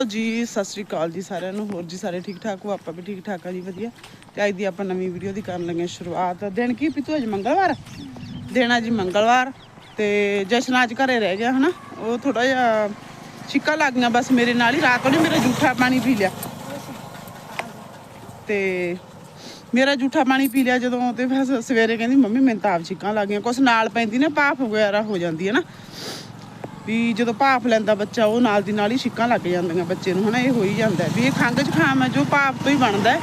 ਜੀ, ਸਤਿ ਸ੍ਰੀ ਅਕਾਲ ਜੀ ਸਾਰਿਆਂ ਨੂੰ। ਹੋਰ ਜੀ ਸਾਰੇ ਠੀਕ ਠਾਕ ਹੋ? ਆਪਾਂ ਵੀ ਠੀਕ ਠਾਕ ਆ ਜੀ, ਵਧੀਆ। ਤੇ ਅੱਜ ਦੀ ਆਪਾਂ ਨਵੀਂ ਵੀਡੀਓ ਦੀ ਕਰਨ ਲੱਗੇ ਹਾਂ ਸ਼ੁਰੂਆਤ। ਦਿਨ ਕੀ ਪੀਤੂ ਅੱਜ, ਮੰਗਲਵਾਰ? ਦਿਨ ਆ ਜੀ ਮੰਗਲਵਾਰ ਤੇ ਜਸ਼ਨ ਅੱਜ ਘਰੇ ਰਹਿ ਗਿਆ, ਹਨਾ? ਉਹ ਥੋੜਾ ਜਿਹਾ ਛਿੱਕਾ ਲੱਗ ਗਿਆ ਬਸ ਮੇਰੇ ਨਾਲ ਹੀ। ਰਾਤ ਉਹਨੇ ਮੇਰਾ ਜੂਠਾ ਪਾਣੀ ਪੀ ਲਿਆ। ਤੇ ਮੇਰਾ ਜੂਠਾ ਪਾਣੀ ਪੀ ਲਿਆ ਜਦੋਂ ਤੇ ਫਿਰ ਸਵੇਰੇ ਕਹਿੰਦੀ, ਮੰਮੀ, ਮੈਨੂੰ ਤਾਂ ਆਪ ਛਿੱਕਾਂ ਲੱਗ ਗਈਆਂ। ਕੁਛ ਨਾਲ ਪੈਂਦੀ ਨਾ ਭਾਫ ਵਗੈਰਾ ਹੋ ਜਾਂਦੀ ਹੈ ਨਾ। ਵੀ ਜਦੋਂ ਭਾਫ ਲੈਂਦਾ ਬੱਚਾ, ਉਹ ਨਾਲ ਦੀ ਨਾਲ ਹੀ ਛਿੱਕਾਂ ਲੱਗ ਜਾਂਦੀਆਂ ਬੱਚੇ ਨੂੰ, ਹਨਾ, ਇਹ ਹੋ ਹੀ। ਜਾਂਦਾ ਵੀ ਇਹ ਖੰਘ ਜ਼ੁਕਾਮ ਹੈ, ਜੋ ਭਾਫ ਤੋਂ ਹੀ ਬਣਦਾ ਹੈ।